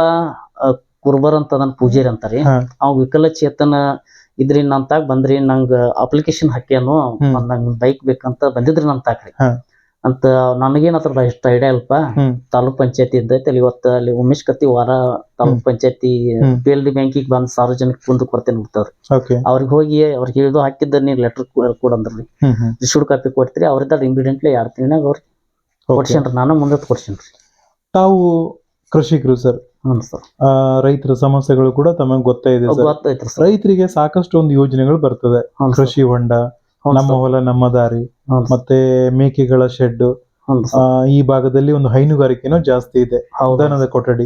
ಆ, ಕುರ್ಬರ್ ಅಂತ ನನ್ನ ಪೂಜಾರಿ ಅಂತಾರಿ. ಅವ್ ವಿಕಲಚೇತನ ಇದ್ರಿ ನನ್ ತಾಕ ಬಂದ್ರಿ ನಂಗ ಅಪ್ಲಿಕೇಶನ್ ಹಾಕ್ಯಾನು. ನಂಗ್ ಬೈಕ್ ಬೇಕಂತ ಬಂದಿದ್ರಿ ನನ್ ತಾಕ್ರಿ. ಅಂತ ನನಗೇನ್ ಅದ್ರ ಇಷ್ಟ ಐಡಿಯಾ ಅಲ್ಪ ತಾಲೂಕ್ ಪಂಚಾಯತಿ ಇದ್ದೈತಿ ಅಲ್ಲಿ ಇವತ್ತ ಅಲ್ಲಿ ಉಮೇಶ್ ಕತ್ತಿ ವಾರ ತಾಲೂಕ್ ಪಂಚಾಯತಿ. ಪಿ ಎಲ್ ಡಿ ಬ್ಯಾಂಕಿಗೆ ಬಂದ್ ಸಾರ್ವಜನಿಕ ಕುಂದು ಕೊಡ್ತೇನೆ ಬಿಡ್ತಾವ್ರಿ. ಅವ್ರಿಗೆ ಹೋಗಿ ಅವ್ರಿಗೆ ಹೇಳಿದು ಹಾಕಿದ್ದ ನೀನ್ ಲೆಟರ್ ಕೊಡಂದ್ರಿ. ರಿಸೀವ್ಡ್ ಕಾಪಿ ಕೊಡ್ತೀರಿ ಅವ್ರಿದ್ದ ಇಂಬಿಡೆಂಟ್ಲಿ ಎರಡು ತಿಂಗಳಾಗ ಅವ್ರಿಗೆ. ಕೊಡ್ಸೇನ್ರಿ ನಾನು ಮುಂದೆ ಕೊಡ್ಸೇನ್ರಿ ತಾವು ಕೃಷಿಕರು ಸರ್. ರೈತರ ಸಮಸ್ಯೆಗಳು ಕೂಡ ತಮಗೆ ಗೊತ್ತೇ ಇದೆ ರೈತರಿಗೆ ಸಾಕಷ್ಟು ಒಂದು ಯೋಜನೆಗಳು ಬರ್ತದೆ. ಕೃಷಿ ಹೊಂಡ ನಮ್ಮ ಹೊಲ ನಮ್ಮ ದಾರಿ ಮತ್ತೆ ಮೇಕೆಗಳ ಶೆಡ್ ಈ ಭಾಗದಲ್ಲಿ ಒಂದು ಹೈನುಗಾರಿಕೆನೂ ಜಾಸ್ತಿ ಇದೆ ದನದ ಕೊಠಡಿ.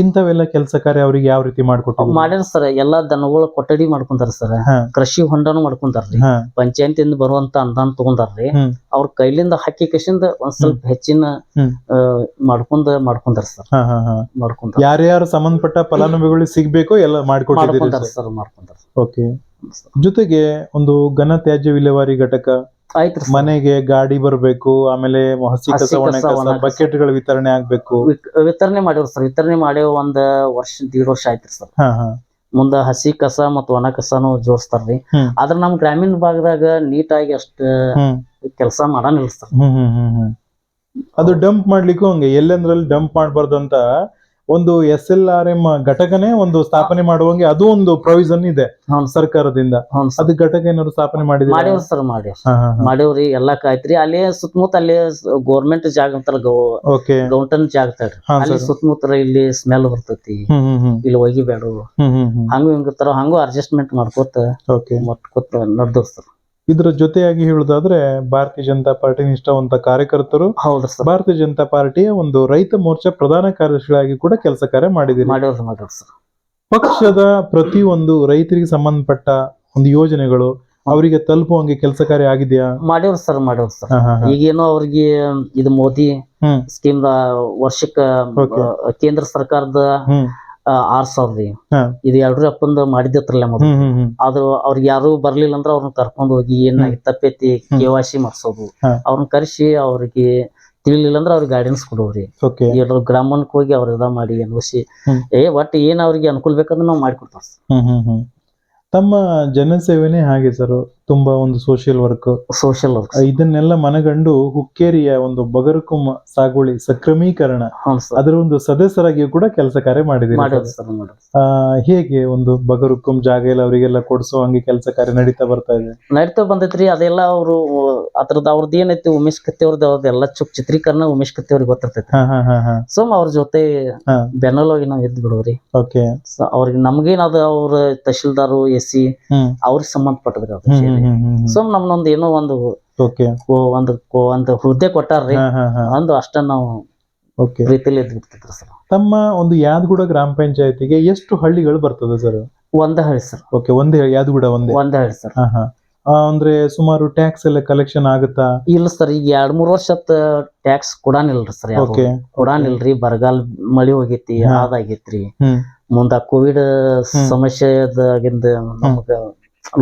ಇಂಥವೆಲ್ಲ ಕೆಲಸ ಕಾರ್ಯ ಅವ್ರಿಗೆ ಯಾವ ರೀತಿ ಮಾಡ್ಕೊಟ್ಟು ಮಾಡ್ಯಾರ ಸರ್ ಎಲ್ಲಾ ದನಗಳ ಕೊಠಡಿ ಮಾಡ್ಕೊಂತಾರ ಸರ್. ಕೃಷಿ ಹೊಂಡನು ಮಾಡ್ಕೊಂತಾರ್ರಿ ಪಂಚಾಯತಿಯಿಂದ ಬರುವಂತ ಅನುದಾನ ತಗೊಂಡಾರ್ರಿ ಹ್ಮ್. ಅವ್ರ ಕೈಲಿಂದ ಹಾಕಿ ಕಸಿಂದ ಒಂದ್ ಸ್ವಲ್ಪ ಹೆಚ್ಚಿನ ಮಾಡ್ಕೊಂಡ ಮಾಡ್ಕೊಂತಾರ ಸರ್. ಮಾಡ್ಕೊಂತಾರ ಯಾರ್ಯಾರು ಸಂಬಂಧಪಟ್ಟ ಫಲಾನುಭವಿಗಳು ಸಿಗ್ಬೇಕು ಎಲ್ಲ ಮಾಡ್ಕೊಂತಾರ ಸರ್. ಮಾಡ್ಕೊಂತಾರ ಓಕೆ. ಜೊತೆಗೆ ಒಂದು ಘನ ತ್ಯಾಜ್ಯ ವಿಲೇವಾರಿ ಘಟಕ. ಮನೆಗೆ ಗಾಡಿ ಬರಬೇಕು ಆಮೇಲೆ ಹಸಿ ಹಸಿ ಕಸ ಒಣ ಕಸ, ಕಸ ಒಣ ಕಸ. ಬಕೆಟ್ಗಳ ವಿತರಣೆ ಆಗ್ಬೇಕು. ವಿತರಣೆ ಮಾಡ್ಯಾರ ಸರ್. ವಿತರಣೆ ಮಾಡಿ ಒಂದ್ ವರ್ಷ ದೀಡ್ ವರ್ಷ ಆಯ್ತ್ರಿ ಸರ್. ಹಾ ಹಾ. ಮುಂದ ಹಸಿ ಕಸ ಮತ್ತ ಒಣ ಕಸನು ಜೋಡಿಸ್ತಾರ್ರಿ ಹ್ಮ್. ಆದ್ರ ನಮ್ ಗ್ರಾಮೀಣ ಭಾಗದಾಗ ನೀಟಾಗಿ ಅಷ್ಟ ಹ್ಮ್. ಕೆಲಸ ಮಾಡಾನಿಲ್ಲ ಸರ್. ಹ್ಮ್ ಹ್ಮ್ ಹ್ಮ್ ಹ್ಮ್. ಅದು ಡಂಪ್ ಮಾಡ್ಲಿಕ್ಕೂ ಹಂಗೆ. ಎಲ್ಲೆಂದ್ರಲ್ಲಿ ಡಂಪ್ ಮಾಡಬಾರ್ದು ಅಂತ ಒಂದು ಎಸ್ ಎಲ್ ಆರ್ ಎಂ ಘಟಕನೇ ಒಂದು ಸ್ಥಾಪನೆ ಮಾಡುವಂಗೆ ಅದು ಒಂದು ಪ್ರೊವಿಷನ್ ಇದೆ ಸರ್ಕಾರದಿಂದ. ಅದು ಘಟಕ ಏನಾದ್ರು ಸ್ಥಾಪನೆ ಮಾಡಿದ್ರೆ ಮಾಡ್ಯಾವ್ರಿ ಸರ್ ಮಾಡ್ಯಾವ ಮಾಡೇವ್ರಿ ಎಲ್ಲಾ ಕಾಯ್ತ್ರಿ. ಅಲ್ಲಿ ಸುತ್ತಮುತ್ತ ಅಲ್ಲಿ ಗೋರ್ಮೆಂಟ್ ಜಾಗ ಅಂತಾರ ಓಕೆ. ಗೌಂಟನ್ ಜಾಗ ಅಲ್ಲಿ ಸುತ್ತಮುತ್ತ ಇಲ್ಲಿ ಸ್ಮೆಲ್ ಬರ್ತೈತಿ. ಇಲ್ಲಿ ಒಗಿಬೇಡ ಹಂಗ ಹಿಂಗ ತರ ಹಂಗೂ ಅಡ್ಜಸ್ಟ್ಮೆಂಟ್ ಮಾಡ್ಕೋತ ಓಕೆ. ಮಾಡ್ಕೋತ ನಡ್ದವ್ರ ಸರ್. ಇದರ ಜೊತೆಯಾಗಿ ಹೇಳುದಾದ್ರೆ ಭಾರತೀಯ ಜನತಾ ಪಾರ್ಟಿ ನಿಷ್ಠಾವಂತ ಕಾರ್ಯಕರ್ತರು ಹೌದು ಸರ್. ಭಾರತೀಯ ಜನತಾ ಪಾರ್ಟಿಯ ಒಂದು ರೈತ ಮೋರ್ಚಾ ಪ್ರಧಾನ ಕಾರ್ಯದರ್ಶಿಗಳಾಗಿ ಕೂಡ ಕೆಲಸ ಕಾರ್ಯ ಮಾಡಿದ್ದೀರಿ. ಪಕ್ಷದ ಪ್ರತಿ ಸರ್. ಪಕ್ಷದ ಪ್ರತಿಯೊಂದು ರೈತರಿಗೆ ಸಂಬಂಧಪಟ್ಟ ಒಂದು ಯೋಜನೆಗಳು ಅವರಿಗೆ ತಲುಪುವಂಗೆ ಕೆಲಸ ಕಾರ್ಯ ಆಗಿದೆಯಾ? ಮಾಡ್ಯವ್ರ ಸರ್ ಮಾಡ್ಯಾವ್ರಿ ಸರ್. ಈಗೇನೋ ಅವ್ರಿಗೆ ಇದು ಮೋದಿ ಸ್ಕೀಮ್ ವರ್ಷಕ್ಕ ಕೇಂದ್ರ ಸರ್ಕಾರದ ಆರ್ ಸಾವಿರದ ಇದು ಎರಡ್ರಿ ಅಪ್ಪಂದ ಮಾಡಿದ್ರಲ್ಲ ಮೊದಲು. ಅದು ಅವ್ರಿಗೆ ಯಾರು ಬರ್ಲಿಲ್ಲ ಅಂದ್ರೆ ಅವ್ರನ್ನ ಕರ್ಕೊಂಡ್ ಹೋಗಿ ಏನಾಗಿ ತಪ್ಪೈತಿ ವಾಸಿ ಮಾಡ್ಸೋದು. ಅವ್ರನ್ನ ಕರೆಸಿ ಅವ್ರಿಗೆ ತಿಳಿಲಿಲ್ಲ ಅಂದ್ರೆ ಅವ್ರಿಗೆ ಗೈಡೆನ್ಸ್ ಕೊಡೋರಿ. ಎಲ್ಲರೂ ಗ್ರಾಮಕ್ಕೆ ಹೋಗಿ ಅವ್ರ ಇದ ಮಾಡಿ ಅನ್ವಸಿ. ಏ ಒಟ್ಟು ಏನ್ ಅವ್ರಿಗೆ ಅನುಕೂಲ ಬೇಕಂದ್ರೆ ನಾವು ಮಾಡ್ಕೊಡ್ತಾರ ತಮ್ಮ ಜನಸೇವೆನೇ ಹಾಗೆ ಸರ್? ತುಂಬಾ ಒಂದು ಸೋಷಿಯಲ್ ವರ್ಕ್ ಸೋಷಿಯಲ್ ವರ್ಕ್ ಇದನ್ನೆಲ್ಲ ಮನಗಂಡು ಹುಕ್ಕೇರಿಯ ಒಂದು ಬಗರುಕುಂ ಸಾಗುವಳಿ ಸಕ್ರಮೀಕರಣ ಅದರ ಒಂದು ಸದಸ್ಯರಾಗಿಯೂ ಕೂಡ ಕೆಲಸ ಕಾರ್ಯ ಮಾಡಿದ್ದೀರಿ ಹೇಗೆ ಒಂದು ಬಗರುಕುಂ ಜಾಗ ಎಲ್ಲ ಅವರಿಗೆಲ್ಲ ಕೊಡಿಸೋ ಹಂಗೆ ಕೆಲಸ ಕಾರ್ಯ ನಡೀತಾ ಬರ್ತಾ ಇದೆ? ನಡೀತಾ ಬಂದೈತ್ರಿ ಅದೆಲ್ಲ ಅವರು ಅದ್ರದ್ದು ಅವ್ರದ್ದು ಏನೈತಿ ಉಮೇಶ್ ಕತ್ತಿ ಅವ್ರದ್ದು ಅವ್ರದ್ದೆಲ್ಲ ಚುಕ್ ಚಿತ್ರೀಕರಣ ಉಮೇಶ್ ಕತ್ತಿ ಅವ್ರಿಗೆ ಗೊತ್ತಿರ್ತೈತಿ ಹಾ ಹಾ ಹಾ ಹಾ. ಸುಮ್ ಅವ್ರ ಜೊತೆ ಬೆನ್ನಲೋಗಿ ನಾವು ಎದ್ದು ಬಿಡೋರಿ ಓಕೆ. ಸೊ ಅವ್ರಿಗೆ ನಮ್ಗೇನದ ಅವ್ರ ತಹಶೀಲ್ದಾರು ಎಸ್ ಸಿ ಅವ್ರಿಗೆ ಸಂಬಂಧಪಟ್ಟದ್ರಿ ಅದು ಸುಮ್ ನಮ್ನೊಂದ್ ಏನೋ ಒಂದು ಒಂದು ಒಂದು ಹುದ್ದೆ ಕೊಟ್ಟಾರ್ರಿ. ಅಂದು ಅಷ್ಟ ನಾವು ಓಕೆ ರೀತಿಯಲ್ಲಿ ಇದ್ ಸರ್. ತಮ್ಮ ಒಂದು ಯಾದಗುಡ ಗ್ರಾಮ ಪಂಚಾಯತಿಗೆ ಎಷ್ಟು ಹಳ್ಳಿಗಳು ಬರ್ತದೆ ಸರ್? ಒಂದ ಹಳ್ಳಿ ಸರ್. ಓಕೆ ಒಂದೇ ಯಾದಗುಡ ಒಂದೇ. ಒಂದ ಹಳ್ಳಿ ಸರ್. ಅಂದ್ರೆ ಸುಮಾರು ಟ್ಯಾಕ್ಸ್ ಎಲ್ಲ ಕಲೆಕ್ಷನ್ ಆಗುತ್ತಾ? ಇಲ್ಲ ಸರ್ ಈಗ ಎರಡ್ ಮೂರ್ ವರ್ಷ ಟ್ಯಾಕ್ಸ್ ಕೊಡಾನಿಲ್ರಿ ಸರ್ ಕೊಡಾನಿಲ್ರಿ ಬರಗಾಲ ಮಳಿ ಹೋಗೈತಿ. ಅದಾಗೈತ್ರಿ ಮುಂದ ಕೋವಿಡ್ ಸಮಸ್ಯೆ ಸಮಸ್ಯೆದಾಗಿಂದ ನಮಗ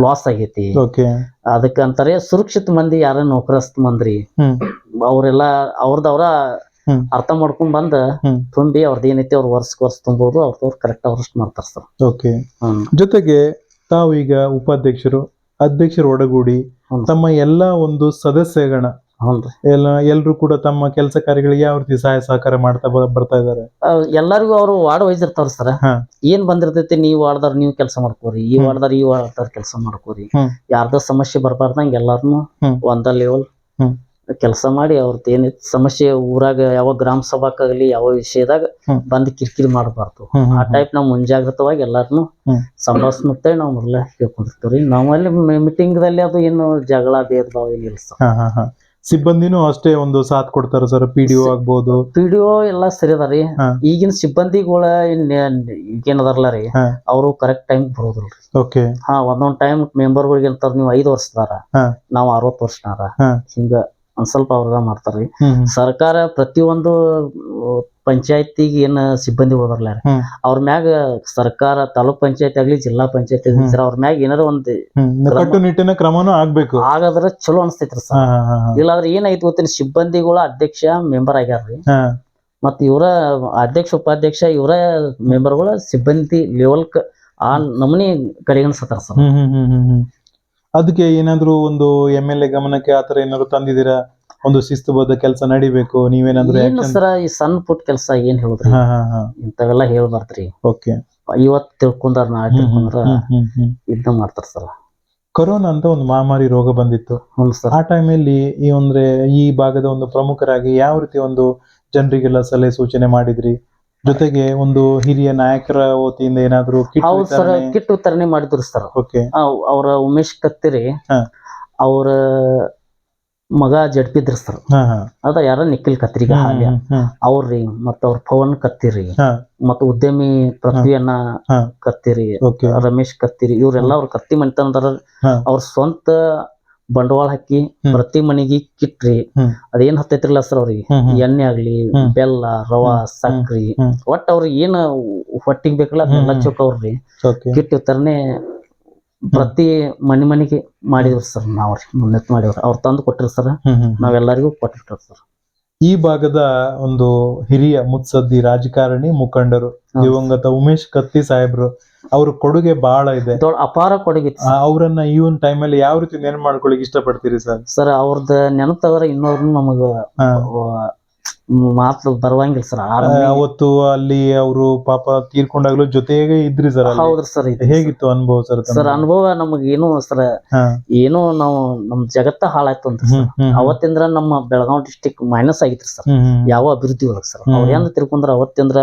ಲಾಸ್ ಆಗೇತಿ. ಅದಕ್ಕಂತಾರೆ ಅದಕ್ಕ ಅಂತಾರೆ ಸುರಕ್ಷಿತ ಮಂದಿ ಯಾರ ನೌಕರಸ್ಥ ಮಂದ್ರಿ? ಅವ್ರೆಲ್ಲ ಅವ್ರದ್ ಅವ್ರ ಅರ್ಥ ಮಾಡ್ಕೊಂಡ್ ಬಂದ ತುಂಬಿ ಅವ್ರದ್ದು ಏನೈತಿ ಅವ್ರ ವರ್ಷ ವರ್ಷ ತುಂಬೋದು ಅವ್ರದವ್ರು ಕರೆಕ್ಟ್ ಅವ್ರಷ್ಟು ಮಾಡ್ತಾರ ಸರ್. ಓಕೆ ಜೊತೆಗೆ ತಾವು ಈಗ ಉಪಾಧ್ಯಕ್ಷರು ಅಧ್ಯಕ್ಷರು ಒಡಗೂಡಿ ತಮ್ಮ ಎಲ್ಲಾ ಒಂದು ಸದಸ್ಯಗಣ ಎಲ್ಲ ಎಲ್ಲರೂ ಕೂಡ ತಮ್ಮ ಕೆಲಸ ಕಾರ್ಯಗಳಿಗೆ ಯಾವ ರೀತಿ ಸಹಾಯ ಸಹಕಾರ ಮಾಡ್ತಾ ಬ- ಬರ್ತಾ ಇದ್ದಾರೆ ಎಲ್ಲರಿಗೂ ಅವರು ವಾರ್ಡ್ ವೈಸ್ ಇರ್ತಾರ ಸರ್ ಹಾ. ಏನ್ ಬಂದಿರ್ತೈತಿ ನೀವ್ ವಾರ್ಡ್ದಾರ ನೀವ್ ಕೆಲಸ ಮಾಡ್ಕೋರಿ ಈ ಹ್ಮ್. ವಾರ್ಡ್ದಾರ ಈ ವಾರ್ಡ್ದಾರ ಕೆಲಸ ಮಾಡ್ಕೋರಿ ಹ್ಮ್. ಯಾರ್ದ ಸಮಸ್ಯೆ ಬರ್ಬಾರ್ದಂಗ ಎಲ್ಲಾರ್ನು ಹ್ಮ್. ಒಂದ ಲೆವೆಲ್ ಹ್ಮ್. ಕೆಲಸ ಮಾಡಿ ಅವ್ರದ್ದು ಏನೈತಿ ಸಮಸ್ಯೆ ಊರಾಗ ಯಾವ ಗ್ರಾಮ ಸಭಾಕ್ಕಾಗಲಿ ಯಾವ ವಿಷಯದಾಗ ಹ್ಮ್. ಬಂದ್ ಕಿರಿಕಿರಿ ಮಾಡಬಾರ್ದು ಹ್ಮ್, ಹ್ಮ್, ಆ ಟೈಪ್ ನಾವು ಮುಂಜಾಗ್ರತವಾಗಿ ಎಲ್ಲಾರ್ನು ಹ್ಮ್. ಸಂಭಾಷಣೆ ನಾವು ಮೊದಲ ಹೇಳ್ಕೊಂಡಿರ್ತೀವ್ರಿ ನಮ್ಮಲ್ಲಿ ಮೀಟಿಂಗ್ ದಲ್ಲಿ ಅದು ಏನು ಜಗಳ ಭೇದ ಭಾವ ಏನಿಲ್ಲ ಸರ್ ಹಾ ಹಾ ಹಾ ಸಿಬ್ಬಂದಿನೂ ಅಷ್ಟೇ ಒಂದು ಸಾಥ್ ಕೊಡ್ತಾರ ಸರ್ ಪಿ ಡಿ ಒ ಆಗ್ಬೋದು ಪಿ ಡಿ ಒ ಎಲ್ಲಾ ಸರಿ ಅದಾರಿ ಹಾ. ಈಗಿನ ಸಿಬ್ಬಂದಿಗಳ ಈಗೇನ್ ಅದಾರಲ್ಲ ರೀ ಹಾ. ಅವರು ಕರೆಕ್ಟ್ ಟೈಮ್ ಬರೋದಿಲ್ರಿ ಓಕೆ ಹಾ ಒಂದೊಂದ್ ಟೈಮ್ ಮೆಂಬರ್ಗಳಿಗೆ ಅಂತಾರ ನೀವು ಐದು ವರ್ಷದಾರ ಹಾ. ನಾವು ಅರವತ್ತು ವರ್ಷನಾರ ಹಾ. ಹಿಂಗ ಒಂದ್ ಸ್ವಲ್ಪ ಅವ್ರದ ಮಾಡ್ತಾರ್ರಿ ಹ್ಮ್ ಹ್ಮ್ ಸರ್ಕಾರ ಪ್ರತಿಯೊಂದು ಪಂಚಾಯತಿಗೆ ಏನ್ ಸಿಬ್ಬಂದಿ ಹೋದಾರಲ್ಲ ಅವ್ರ ಮ್ಯಾಗ ಸರ್ಕಾರ ತಾಲೂಕ್ ಪಂಚಾಯತ್ ಆಗ್ಲಿ ಜಿಲ್ಲಾ ಪಂಚಾಯತ್ ಆಗ್ಲಿ ಅವ್ರ ಮ್ಯಾಗ ಏನಾರ ಒಂದ್ ಕಟ್ಟುನಿಟ್ಟಿನ ಕ್ರಮನೂ ಆಗ್ಬೇಕು. ಹಾಗಾದ್ರೆ ಚಲೋ ಅನ್ಸ್ತೈತ್ರಿ ಸರ್. ಇಲ್ಲಾದ್ರೆ ಏನಾಯ್ತು ಗೊತ್ತಿಲ್ಲ ಸಿಬ್ಬಂದಿಗಳ ಅಧ್ಯಕ್ಷ ಮೆಂಬರ್ ಆಗ್ಯಾರ್ರಿ. ಮತ್ ಇವರ ಅಧ್ಯಕ್ಷ ಉಪಾಧ್ಯಕ್ಷ ಇವರ ಮೆಂಬರ್ಗಳ ಸಿಬ್ಬಂದಿ ಲೆವೆಲ್ ಆ ನಮೂನಿ ಕಡೆಗಣಿಸತ್ತಾರ ಸರ್. ಅದಕ್ಕೆ ಏನಾದ್ರು ಒಂದು ಎಂ ಎಲ್ ಎ ಗಮನಕ್ಕೆ ಆತರ ಏನಾದ್ರು ತಂದಿದ್ದೀರಾ? ಒಂದು ಶಿಸ್ತುಬದ್ಧ ಕೆಲಸ ನಡಿಬೇಕು ನೀವೇನಾದ್ರೂ ಏನ್ ಸರ ಈ ಸಣ್ಣ ಪುಟ್ಟ ಕೆಲಸ ಏನ್ ಹೇಳುದ್ರಿ? ಹಾ ಹಾ ಹಾ. ಇಂಥವೆಲ್ಲ ಹೇಳ್ಬಾರ್ದ್ರಿ. ಓಕೆ. ಇವತ್ ತಿಳ್ಕೊಂಡಾರ ನಾ ತಿಳ್ಕೊಂಡ್ರ ಇದನ್ನ ಮಾಡ್ತಾರ ಸರ್. ಕೊರೋನಾ ಅಂತ ಒಂದು ಮಹಾಮಾರಿ ರೋಗ ಬಂದಿತ್ತು. ಹ್ಞೂ ಸರ್. ಆ ಟೈಮಲ್ಲಿ ಈ ಅಂದ್ರೆ ಈ ಭಾಗದ ಒಂದು ಪ್ರಮುಖರಾಗಿ ಯಾವ ರೀತಿ ಒಂದು ಜನರಿಗೆಲ್ಲ ಸಲಹೆ ಸೂಚನೆ ಮಾಡಿದ್ರಿ? ಜೊತೆಗೆ ಒಂದು ಹಿರಿಯ ನಾಯಕರ ವತಿಯಿಂದ ಏನಾದ್ರು ಸರ್ ವಿತರಣೆ? ಕಿಟ್ ವಿತರಣೆ ಮಾಡಿದ್ರು ಸರ್. ಓಕೆ. ಅವ್ರ ಉಮೇಶ್ ಕತ್ತಿರಿ ಹಾ. ಅವ್ರ ಮಗ ಜಡ್ಪಿ ಧರಿಸ್ತಾರ ಅದ ಯಾರ ನಿಖಿಲ್ ಕತ್ರಿಗ ಹಾಲ್ಯ. ಅವ್ರಿ ಮತ್ತ ಅವ್ರ ಪವನ್ ಕತ್ತಿರಿ. ಮತ್ತ ಉದ್ಯಮಿ ಪೃಥ್ವಿಯನ್ನ. ಕತ್ತಿರಿ ರಮೇಶ್ ಕತ್ತಿರಿ ಇವ್ರೆಲ್ಲಾ ಅವ್ರ ಕತ್ತಿ ಮನಿತನದಾರ. ಅವ್ರ ಸ್ವಂತ ಬಂಡವಾಳ ಹಾಕಿ. ಪ್ರತಿ ಮನಿಗೆ ಕಿಟ್ರಿ. ಅದೇನ್ ಹತ್ತೈತಿರ್ಲ ಸರ್ ಅವ್ರಿಗೆ. ಎಣ್ಣೆ ಆಗ್ಲಿ. ಬೆಲ್ಲ ರವಾ ಸಕ್ರಿ. ಒಟ್ ಒಟ್ಟ ಅವ್ರಿಗೆ ಏನ್ ಹೊಟ್ಟಿಗೆ ಬೇಕಲ್ಲ ಅದನ್ನ. ಚೊಕ್ ಅವ್ರಿ ಕಿಟ್ ವಿತರಣೆ ಪ್ರತಿ ಮನಿ ಮನಿಗೆ ಮಾಡಿದ್ರು ಸರ್ ನಾವ್ ಮುನ್ನೆತ್ ಮಾಡಿದ್ರು. ಅವ್ರು ತಂದು ಕೊಟ್ಟಿರಿ ಸರ್. ನಾವೆಲ್ಲರಿಗೂ ಕೊಟ್ಟಿರ್ತೀವಿ ಸರ್. ಈ ಭಾಗದ ಒಂದು ಹಿರಿಯ ಮುತ್ಸದ್ದಿ ರಾಜಕಾರಣಿ ಮುಖಂಡರು. ದಿವಂಗತ ಉಮೇಶ್ ಕತ್ತಿ ಸಾಹೇಬ್ರು ಅವ್ರ ಕೊಡುಗೆ ಬಹಳ ಇದೆ. ದೊಡ್ಡ ಅಪಾರ ಕೊಡುಗೆ ಆ, ಅವ್ರನ್ನ ಈ ಒಂದು ಟೈಮಲ್ಲಿ ಯಾವ ರೀತಿ ನೆನ್ ಇಷ್ಟ ಇಷ್ಟಪಡ್ತೀರಿ ಸರ್? ಸರ್ ಅವ್ರದ್ದು ನೆನಪು ತಗೋ ಇನ್ನೊಬ್ರು ನಮಗ ಮಾತು ಬರುವಂಗಿಲ್ಲ ಸರ್ ಅವತ್ತು ಅಲ್ಲಿ ಅವರು ಪಾಪ ತೀರ್ಕೊಂಡಾಗ್ಲೂ ಜೊತೆಗೆ ಇದ್ರಿ ಸರ್. ಹೌದ್ರಿ ಸರ್ ಹೇಗಿತ್ತು ಅನುಭವ ಸರ್ ಸರ್ ಅನುಭವ ನಮಗ ಏನು ಸರ್. ಏನೋ ನಾವು ನಮ್ ಜಗತ್ತ ಹಾಳಾಯ್ತು ಅಂತ ಅವತ್ತಿಂದ್ರ ನಮ್ಮ ಬೆಳಗಾವಿ ಡಿಸ್ಟಿಕ್ ಮೈನಸ್ ಆಗಿತ್ರಿ ಸರ್. ಯಾವ ಅಭಿವೃದ್ಧಿ ಒಳಗ್ ಸರ್. ಅವ್ರ ಏನ್ ತಿಳ್ಕೊಂಡ್ರ ಅವತ್ತಿಂದ್ರ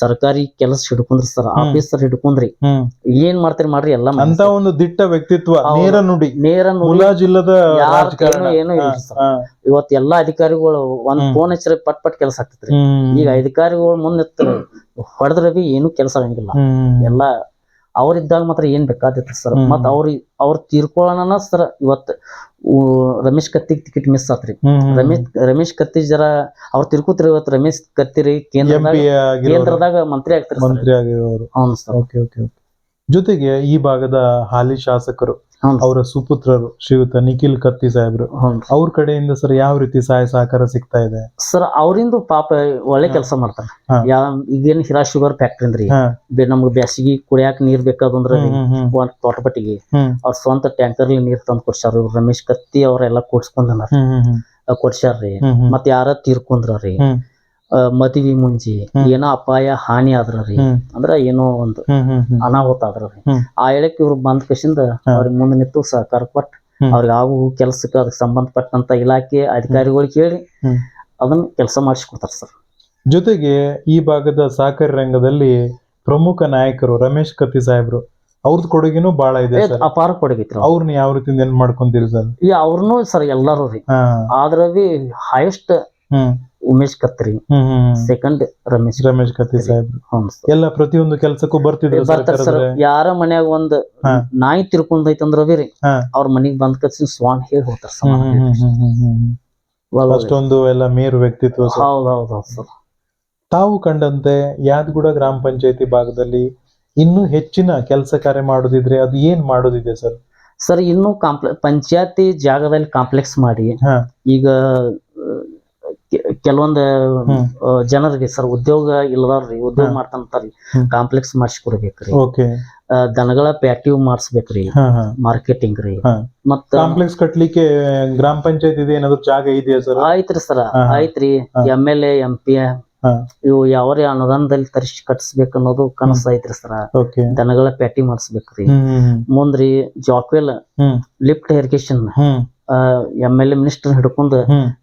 ಸರ್ಕಾರಿ ಕೆಲಸ ಹಿಡ್ಕೊಂಡ್ರಿ ಸರ್ ಆಫೀಸರ್ ಹಿಡ್ಕೊಂಡ್ರಿ. ಏನ್ ಮಾಡ್ತೀರಿ ಮಾಡ್ರಿ ಎಲ್ಲ ಅಂತ ಒಂದು ದಿಟ್ಟ ವ್ಯಕ್ತಿತ್ವ. ನೇರ ನುಡಿ. ನೇರ ನುಡಿ. ಏನೂ ಇಲ್ಲ ಸರ್. ಇವತ್ತು ಎಲ್ಲಾ ಅಧಿಕಾರಿಗಳು ಒಂದ್. ಫೋನ್ ಹಚ್ಚಿರ ಪಟ್ ಪಟ್ ಕೆಲಸ ಆಗ್ತೈತ್ರಿ. ಈಗ ಅಧಿಕಾರಿಗಳು ಮುಂದೆ ಹೊಡೆದ್ರ ಬಿ ಏನು ಕೆಲಸ ಆಗಂಗಿಲ್ಲ. ಎಲ್ಲ ಅವ್ರಿದ್ದಾಗ ಮಾತ್ರ ಏನ್ ಬೇಕಾದಿತ್ತು ಸರ್. ಮತ್ ಅವ್ರ ಅವ್ರ ತೀರ್ಕೊಳ್ಳೋಣ ಸರ್ ಇವತ್ ರಮೇಶ್ ಕತ್ತಿಗ್ ಟಿಕೆಟ್ ಮಿಸ್ ಆತ್ರಿ. ರಮೇಶ್ ರಮೇಶ್ ಕತ್ತಿ ಜರ ಅವ್ರ ತಿರ್ಕೋತಿರಿ ಇವತ್ ರಮೇಶ್ ಕತ್ತಿರಿ ಕೇಂದ್ರದಾಗ ಕೇಂದ್ರದಾಗ ಮಂತ್ರಿ ಆಗ್ತಾರೆ ಮಂತ್ರಿ ಆಗಿರೋರು. ಜೊತೆಗೆ ಈ ಭಾಗದ ಹಾಲಿ ಶಾಸಕರು ಅವರ ಸುಪುತ್ರರು ಶ್ರೀಯುತ ನಿಖಿಲ್ ಕತ್ತಿ ಸಾಹೇಬ್ರು ಅವ್ರ ಕಡೆಯಿಂದ ಸರ್ ಯಾವ ರೀತಿ ಸಹಾಯ ಸಹಕಾರ ಸಿಗ್ತಾ ಇದೆ ಸರ್ ಅವರಿಂದ ಪಾಪ ಒಳ್ಳೆ. ಕೆಲಸ ಮಾಡ್ತಾರೆ ಹಾ. ಯಾ ಈಗೇನ್ ಹಿರಾ ಶುಗರ್ ಫ್ಯಾಕ್ಟ್ರಿ ಅಂದ್ರಿ ನಮ್ಗ್ ಬ್ಯಾಸಿಗಿ ಕುಡಿಯಾಕ ನೀರ್ ಬೇಕಾದಂದ್ರ ತೋಟಪಟ್ಟಿಗೆ. ಅವ್ರ ಸ್ವಂತ ಟ್ಯಾಂಕರ್ ನೀರ್ ತಂದು ಕೊಡ್ಸಾರ ರಮೇಶ್ ಕತ್ತಿ ಅವ್ರೆಲ್ಲ ಕೊಡ್ಸ್ಕೊಂಡ್ರಿ. ಕೊಡ್ಸ್ಯಾರ್ರಿ. ಮತ್ ಯಾರ ತೀರ್ಕೊಂಡ್ರಿ. ಮದ್ವಿ ಮುಂಜಿ. ಏನೋ ಅಪಾಯ ಹಾನಿ ಆದ್ರಿ ರೀ ಅಂದ್ರ ಏನೋ ಒಂದು. ಅನಾಹುತ ಆದ್ರಿ. ಆ ಹೇಳಕ್ ಇವ್ರು ಬಂದ ಕಸಿಂದ. ಅವ್ರಿಗೆ ಮುಂದೆ ನಿಂತು ಸಹಕಾರ ಕೊಟ್ಟು. ಅವ್ರಿಗೆ ಆಗು ಕೆಲಸಕ್ಕೆ ಅದಕ್ಕೆ ಸಂಬಂಧಪಟ್ಟಂತ ಇಲಾಖೆ ಅಧಿಕಾರಿಗಳು ಕೇಳಿ ಅದನ್ನ ಕೆಲಸ ಮಾಡಿಸ್ಕೊಡ್ತಾರ ಸರ್. ಜೊತೆಗೆ ಈ ಭಾಗದ ಸಹಕಾರಿ ರಂಗದಲ್ಲಿ ಪ್ರಮುಖ ನಾಯಕರು ರಮೇಶ್ ಕತ್ತಿ ಸಾಹೇಬ್ರು ಅವ್ರದ್ ಕೊಡುಗೆನೂ ಬಹಳ ಇದೆ ಅಪಾರ ಕೊಡುಗೆ ಅವ್ರನ್ನ ಯಾವ ರೀತಿ ಏನ್ ಮಾಡ್ಕೊಂತೀರಿ ಸರ್? ಈ ಅವ್ರನ್ನೂ ಸರ್ ಎಲ್ಲಾರು ರೀ. ಹಾ. ಆದ್ರ ಬಿ ಹೈಯೆಸ್ಟ್ ಉಮೇಶ್ ಕತ್ರಿ. ಸೆಕೆಂಡ್ ರಮೇಶ್ ರಮೇಶ್ ಕತ್ರಿ ಸಾಹೇಬ್ ಎಲ್ಲ ಪ್ರತಿಯೊಂದು ಕೆಲಸಕ್ಕೂ ಬರ್ತಿದ್ರು ಬರ್ತಾರ ಸರ್? ಯಾರ ಮನ್ಯಾಗ ಒಂದ್. ನಾಯಿ ತಿರ್ಕೊಂಡೈತಂದ್ರ ಐತಂದ್ರ ಬೇರೆ. ಅವ್ರ ಮನಿಗ್ ಬಂದ್ ಕಚ್ಚಿನ ಸ್ವಾನ್ ಹೇಳಿ ಹೋಗ್ತಾರ ಸರ್. ಅಷ್ಟೊಂದು ಎಲ್ಲ ಮೇರು ವ್ಯಕ್ತಿತ್ವ ಹೌದೌದು ಹೌದ್ ಹೌದ್ ಹೌದ್ ಸರ್. ತಾವು ಕಂಡಂತೆ ಯಾದಗುಡ ಗ್ರಾಮ ಪಂಚಾಯತಿ ಭಾಗದಲ್ಲಿ ಇನ್ನೂ ಹೆಚ್ಚಿನ ಕೆಲಸ ಕಾರ್ಯ ಮಾಡೋದಿದ್ರೆ ಅದು ಏನ್ ಮಾಡೋದಿದೆ ಸರ್? ಸರ್ ಇನ್ನು ಕಾಂಪ್ಲೆ ಪಂಚಾಯತಿ ಜಾಗದಲ್ಲಿ ಕಾಂಪ್ಲೆಕ್ಸ್ ಮಾಡಿ ಈಗ ಕೆಲವೊಂದು ಜನರಿಗೆ ಸರ್ ಉದ್ಯೋಗ ಇಲ್ಲದಾರ್ರಿ ಉದ್ಯೋಗ ಹ್ಮ್. ಕಾಂಪ್ಲೆಕ್ಸ್ ಮಾಡಿಸ್ಕೊಡ್ಬೇಕ್ರಿ. ದನಗಳ ಪ್ಯಾಟಿವ್ ಮಾಡಿಸ್ಬೇಕ್ರಿ ಮಾರ್ಕೆಟಿಂಗ್ ರೀ. ಮತ್ತ ಕಾಂಪ್ಲೆಕ್ಸ್ ಕಟ್ಲಿಕ್ಕೆ ಗ್ರಾಮ ಪಂಚಾಯತ್ ಇದೆ ಏನಾದ್ರು ಜಾಗ ಇದೆಯಾ ಸರ್? ಆಯ್ತ್ರಿ ಸರ್. ಆಯ್ತ್ರಿ. M L A M P ಇವು ಯಾವ್ರಿ ಅನುದಾನದಲ್ಲಿ ತರಿಸಿ ಕಟ್ಸ್ಬೇಕು ಅನ್ನೋದು ಕನಸ ಐತ್ರಿ ಸರ್. ದನಗಳ ಪ್ಯಾಟಿ ಮಾಡಿಸ್ಬೇಕ್ರಿ. ಮುಂದ್ರಿ jackwell lift irrigation M L A minister ಹಿಡ್ಕೊಂಡು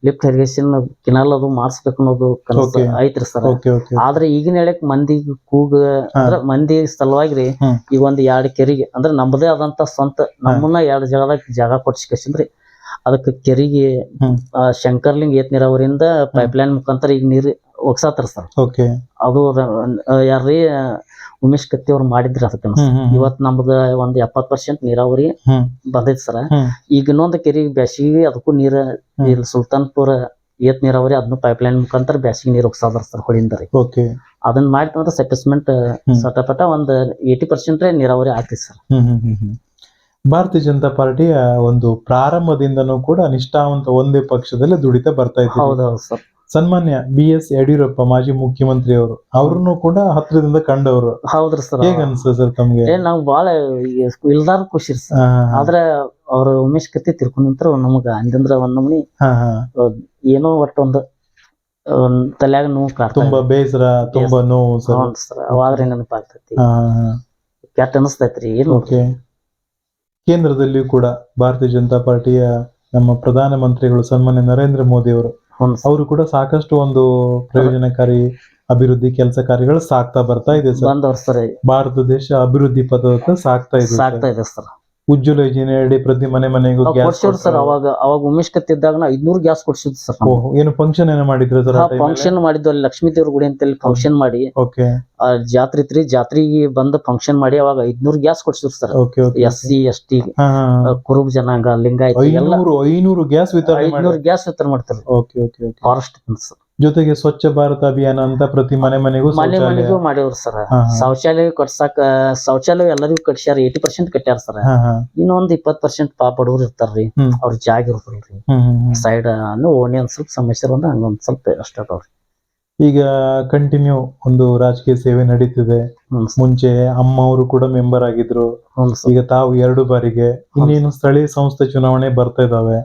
ಲಿಫ್ಟ್ ಇರಿಗೇಷನ್ ಕೆನಾಲ್ ಅದು ಮಾಡಿಸ್ಬೇಕು ಅನ್ನೋದು ಕನಸು. ಐತ್ರಿ ಸರ್. ಆದ್ರೆ ಈಗಿನ ಹೇಳಕ್ ಮಂದಿ ಕೂಗ ಅಂದ್ರ ಮಂದಿ ಸಲುವಾಗಿ ರೀ. ಈಗ ಒಂದ್ ಎರಡ್ ಕೆರಿಗೆ ಅಂದ್ರೆ ನಮ್ಮದೇ ಆದಂತ ಸ್ವಂತ ನಮ್ಮನ್ನ ಎರಡ್ ಜಾಗದಾಗ ಜಾಗ ಕೊಡ್ಸ್ಕೇಸಿಂದ್ರಿ. ಅದಕ್ಕೆ ಕೆರಿಗೆ ಶಂಕರ್ಲಿಂಗ್ ಏತ್ ನೀರಾವರಿಯಿಂದ ಪೈಪ್ ಲೈನ್ ಮುಖಾಂತರ ಈಗ ನೀರ್ ಒಗ್ಸಾತಾರ ಸರ್. ಓಕೆ ಅದು ಯಾರ್ರೀ ಉಮೇಶ್ ಕತ್ತಿ ಅವ್ರು ಮಾಡಿದ್ರ ಅದಕ್ಕೆ ಇವತ್ ನಮ್ದ ಒಂದ್ ಎಪ್ಪತ್ ಪರ್ಸೆಂಟ್ ನೀರಾವರಿ ಬಂದೈತಿ ಸರ್. ಈಗ ಇನ್ನೊಂದ್ ಕೆರಿ ಬ್ಯಾಸಿಗೆ ಅದಕ್ಕೂ ನೀರ. ಇಲ್ಲಿ ಸುಲ್ತಾನ್ಪುರ ಏತ್ ನೀರಾವರಿ ಅದನ್ನ ಪೈಪ್ಲೈನ್ ಮುಖಾಂತರ ಬ್ಯಾಸಿಗೆ ನೀರ್ ಹೋಗ್ಸಾದ್ರ ಸರ್ ಹೊಳಿಂದ ರೀ ಅದನ್ನ ಮಾಡಿದ್ರೆ ಸೆಟಲ್ಮೆಂಟ್ ಹ್ಮ್. ಸಟಪಟ ಒಂದ್ ಏಟಿ ಪರ್ಸೆಂಟ್ ನೀರಾವರಿ ಆಗ್ತೈತಿ ಸರ್. ಭಾರತೀಯ ಜನತಾ ಪಾರ್ಟಿಯ ಒಂದು ಪ್ರಾರಂಭದಿಂದನೂ ಕೂಡ ನಿಷ್ಠಾವಂತ ಒಂದೇ ಪಕ್ಷದಲ್ಲಿ ದುಡಿತಾ ಬರ್ತಾ ಇತ್ತು ಹೌದೌದು ಸರ್. ಸನ್ಮಾನ್ಯ ಬಿ ಎಸ್ ಯಡಿಯೂರಪ್ಪ ಮಾಜಿ ಮುಖ್ಯಮಂತ್ರಿ ಅವರು ಅವ್ರನ್ನು ಕೂಡ ಹತ್ರದಿಂದ ಕಂಡವರು. ಹೌದ್ರಿ ಸರ್. ಹೇಗ ಅನ್ಸ ಸರ್ ತಮ್ಗೆ? ಏನ್ ನಾವ್ ಬಾಳ ಇಲ್ದಾರ ಖುಷಿ ರೀ ಸರ್. ಆದ್ರ ಅವ್ರ ಉಮೇಶ್ ಕತ್ತಿ ತಿರ್ಕೊಂಡ್ ನಂತರ ನಮಗ. ಅಂದಂದ್ರ ಒಂದ್ ನಮನಿ ಹಾ, ಹಾ. ಏನೋ ಒಟ್ಟ ಒಂದು ತಲ್ಯಾಗ ನೋವು ಕಾಡ್ತಾ ತುಂಬಾ ಬೇಸರ ತುಂಬಾ ನೋವು ಸರ್. ಹೌದು ಸರ್. ನೆನಪಾಗ್ತೈತಿ. ಹಾ, ಹಾ. ಕೆಟ್ಟ ಅನಸ್ತೈತ್ರಿ ಏನು ಓಕೆ. ಕೇಂದ್ರದಲ್ಲಿಯೂ ಕೂಡ ಭಾರತೀಯ ಜನತಾ ಪಾರ್ಟಿಯ ನಮ್ಮ ಪ್ರಧಾನ ಮಂತ್ರಿಗಳು ಸನ್ಮಾನ್ಯ ನರೇಂದ್ರ ಮೋದಿ ಅವರು. ಅವರು ಕೂಡ ಸಾಕಷ್ಟು ಒಂದು ಪ್ರಯೋಜನಕಾರಿ ಅಭಿವೃದ್ಧಿ ಕೆಲಸ ಕಾರ್ಯಗಳು ಸಾಕ್ತಾ ಬರ್ತಾ ಇದೆ ಸರ್. ಭಾರತ ದೇಶ ಅಭಿವೃದ್ಧಿ ಪದವತ್ತ ಸಾಕ್ತಾ ಇದೆ ಸಾಕ್ತಾ ಇದೆ ಸರ್. ಉಜ್ವಲ ಯೋಜನೆಯಡಿ ಪ್ರತಿ ಮನೆ ಮನೆಗೂ ಗ್ಯಾಸ್ ಕೊಡ್ಸಿವ್ರಿ ಸರ್ ಅವಾಗ ಅವಾಗ ಉಮೇಶ್ ಕತ್ತಿದ್ದಾಗ ನಾ ಐದ್ನೂರ್ ಗ್ಯಾಸ್ ಕೊಡ್ಸಿದ್ರು ಸರ್ ಏನು ಫಂಕ್ಷನ್ ಏನೋ ಮಾಡಿದ್ರು ಸರ್ ಫಂಕ್ಷನ್ ಮಾಡಿದ್ವಿ ಅಲ್ಲಿ? ಲಕ್ಷ್ಮೀ ದೇವ್ರ ಗುಡಿ ಅಂತೇಳಿ ಫಂಕ್ಷನ್ ಮಾಡಿ. ಓಕೆ. ಆ ಜಾತ್ರೆ ಇತ್ರಿ ಜಾತ್ರೆಗೆ ಬಂದು ಫಂಕ್ಷನ್ ಮಾಡಿ ಅವಾಗ ಐದ್ನೂರ್ gas ಕೊಡ್ಸಿದ್ರು sir. Okay okay. S C S T. Kuruba ಜನಾಂಗ ಲಿಂಗಾಯತ ಎಲ್ಲ ಐನೂರು ಐನೂರು ಗ್ಯಾಸ್ ವಿತರಣೆ ಐದ್ನೂರ್ ಗ್ಯಾಸ್ ವಿತರಣೆ ಮಾಡ್ತಾರೆ ಓಕೆ ಓಕೆ ಓಕೆ. ಫಾರೆಸ್ಟ್ ಜೊತೆಗೆ ಸ್ವಚ್ಛ ಭಾರತ ಅಭಿಯಾನ ಅಂತ ಪ್ರತಿ ಮನೆ ಮನೆಗೂ ಮನೆ ಮನೆಗೂ ಮಾಡಿದ್ರು ಸರ್. ಶೌಚಾಲಯ ಕಟ್ಸಾಕ ಶೌಚಾಲಯ ಎಲ್ಲರಿಗೂ ಕಟ್ಸ್ಯಾರ ಏಟಿ ಪರ್ಸೆಂಟ್ ಕಟ್ಟ್ಯಾರ ಸರ್. ಇನ್ನೊಂದ್ ಇಪ್ಪತ್ ಪರ್ಸೆಂಟ್ ಪಾಪ ಬಡವ್ರು ಇರ್ತಾರ್ರಿ. ಅವ್ರ ಜಾಗ ಇರ್ತಲ್ರಿ ಹ್ಮ್. ಸೈಡ್ ಅನ್ನು ಓಣಿ ಒಂದ್ ಸ್ವಲ್ಪ ಸಮಸ್ಯೆ ಬಂದ ಹಂಗೊಂದ್ ಸ್ವಲ್ಪ ಅಷ್ಟ ಅದಾವ್ರಿ. ಈಗ ಕಂಟಿನ್ಯೂ ಒಂದು ರಾಜಕೀಯ ಸೇವೆ ನಡೀತಿದೆ. ಮುಂಚೆ ಅಮ್ಮ ಅವರು ಕೂಡ ಮೆಂಬರ್ ಆಗಿದ್ರು. ಈಗ ತಾವು ಎರಡು ಬಾರಿಗೆ. ಇನ್ನೇನು ಸ್ಥಳೀಯ ಸಂಸ್ಥೆ ಚುನಾವಣೆ ಬರ್ತಾ ಇದಾವೆ.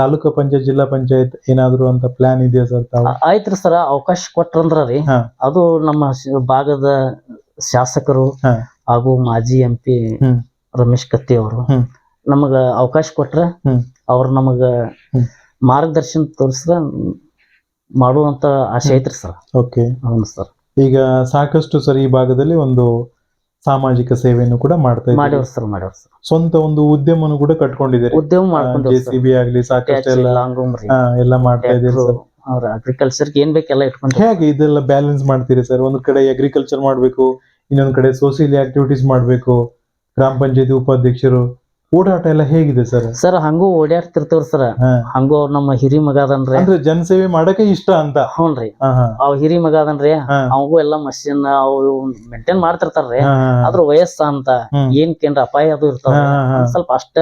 ತಾಲೂಕು ಪಂಚಾಯತ್ ಜಿಲ್ಲಾ ಪಂಚಾಯತ್ ಏನಾದ್ರು ಅಂತ ಪ್ಲಾನ್ ಇದೆಯಾ ಸರ್ ತಾವು? ಆಯ್ತ್ರಿ ಸರ್ ಅವಕಾಶ ಕೊಟ್ರಂದ್ರ ರೀ. ಅದು ನಮ್ಮ ಭಾಗದ ಶಾಸಕರು ಹಾಗೂ ಮಾಜಿ ಎಂ ಪಿ ರಮೇಶ್ ಕತ್ತಿ ಅವರು. ನಮಗ ಅವಕಾಶ ಕೊಟ್ರ. ಅವ್ರ ನಮಗ ಮಾರ್ಗದರ್ಶನ ತೋರಿಸ್ರ ಮಾಡುವಂತ ಆಸೆ ಐತ್ರಿ ಸರ್. ಓಕೆ. ಹೌದು ಸರ್. ಈಗ ಸಾಕಷ್ಟು ಸರ್ ಈ ಭಾಗದಲ್ಲಿ ಒಂದು ಸಾಮಾಜಿಕ ಸೇವೆಯನ್ನು ಕೂಡ ಮಾಡ್ತಾ ಇದ್ದಾರೆ. ಮಾಡ್ಯವ್ರ ಸರ್ ಮಾಡ್ಯವ್ರ ಸರ್. ಸ್ವಂತ ಒಂದು ಉದ್ಯಮನು ಕೂಡ ಕಟ್ಕೊಂಡಿದ್ದಾರೆ. ಉದ್ಯಮ ಮಾಡ್ಕೊಂಡು ಸಿ ಆಗ್ಲಿ ಸಾಕಷ್ಟು ಎಲ್ಲ ಹಾ, ಎಲ್ಲ ಮಾಡ್ತಾ ಇದ್ದೀರಿ ಸರ್. ಅವ್ರ ಅಗ್ರಿಕಲ್ಚರ್ ಏನ್ ಬೇಕೆಲ್ಲ ಇಟ್ಕೊಂಡು ಹೇಗೆ ಇದೆಲ್ಲ ಬ್ಯಾಲೆನ್ಸ್ ಮಾಡ್ತೀರಿ ಸರ್? ಒಂದ್ ಕಡೆ ಅಗ್ರಿಕಲ್ಚರ್ ಮಾಡ್ಬೇಕು ಇನ್ನೊಂದ್ ಕಡೆ ಸೋಶಿಯಲ್ ಆಕ್ಟಿವಿಟೀಸ್ ಮಾಡ್ಬೇಕು. ಗ್ರಾಮ ಪಂಚಾಯತಿ ಉಪಾಧ್ಯಕ್ಷರು ಓಡಾಟ ಎಲ್ಲ ಹೇಗಿದೆ ಸರ್? ಸರ್ ಹಂಗೂ ಓಡಾಡ್ತಿರ್ತೇವ್ರಿ ಸರ್. ಹಂಗೂ ಅವ್ರ ನಮ್ಮ ಹಿರಿ ಮಗ ಅದನ್ರಿ. ಅಂದ್ರೆ ಜನಸೇವೆ ಮಾಡಕ್ಕೆ ಇಷ್ಟ ಅಂತ? ಹ್ಞೂನ್ರಿ ಅವ್ ಹಿರಿ ಮಗ ಅದನ್ರಿ. ಅವಗೂ ಎಲ್ಲಾ ಮಷಿನ್ ಅವು ಮೇಂಟೈನ್ ಮಾಡ್ತಿರ್ತಾರ್ರಿ. ಆದ್ರ ವಯಸ್ಸ ಅಂತ. ಏನ್ ಕೇಂದ್ರ ಅಪಾಯ ಅದು ಇರ್ತಾವ. ಸ್ವಲ್ಪ ಅಷ್ಟ.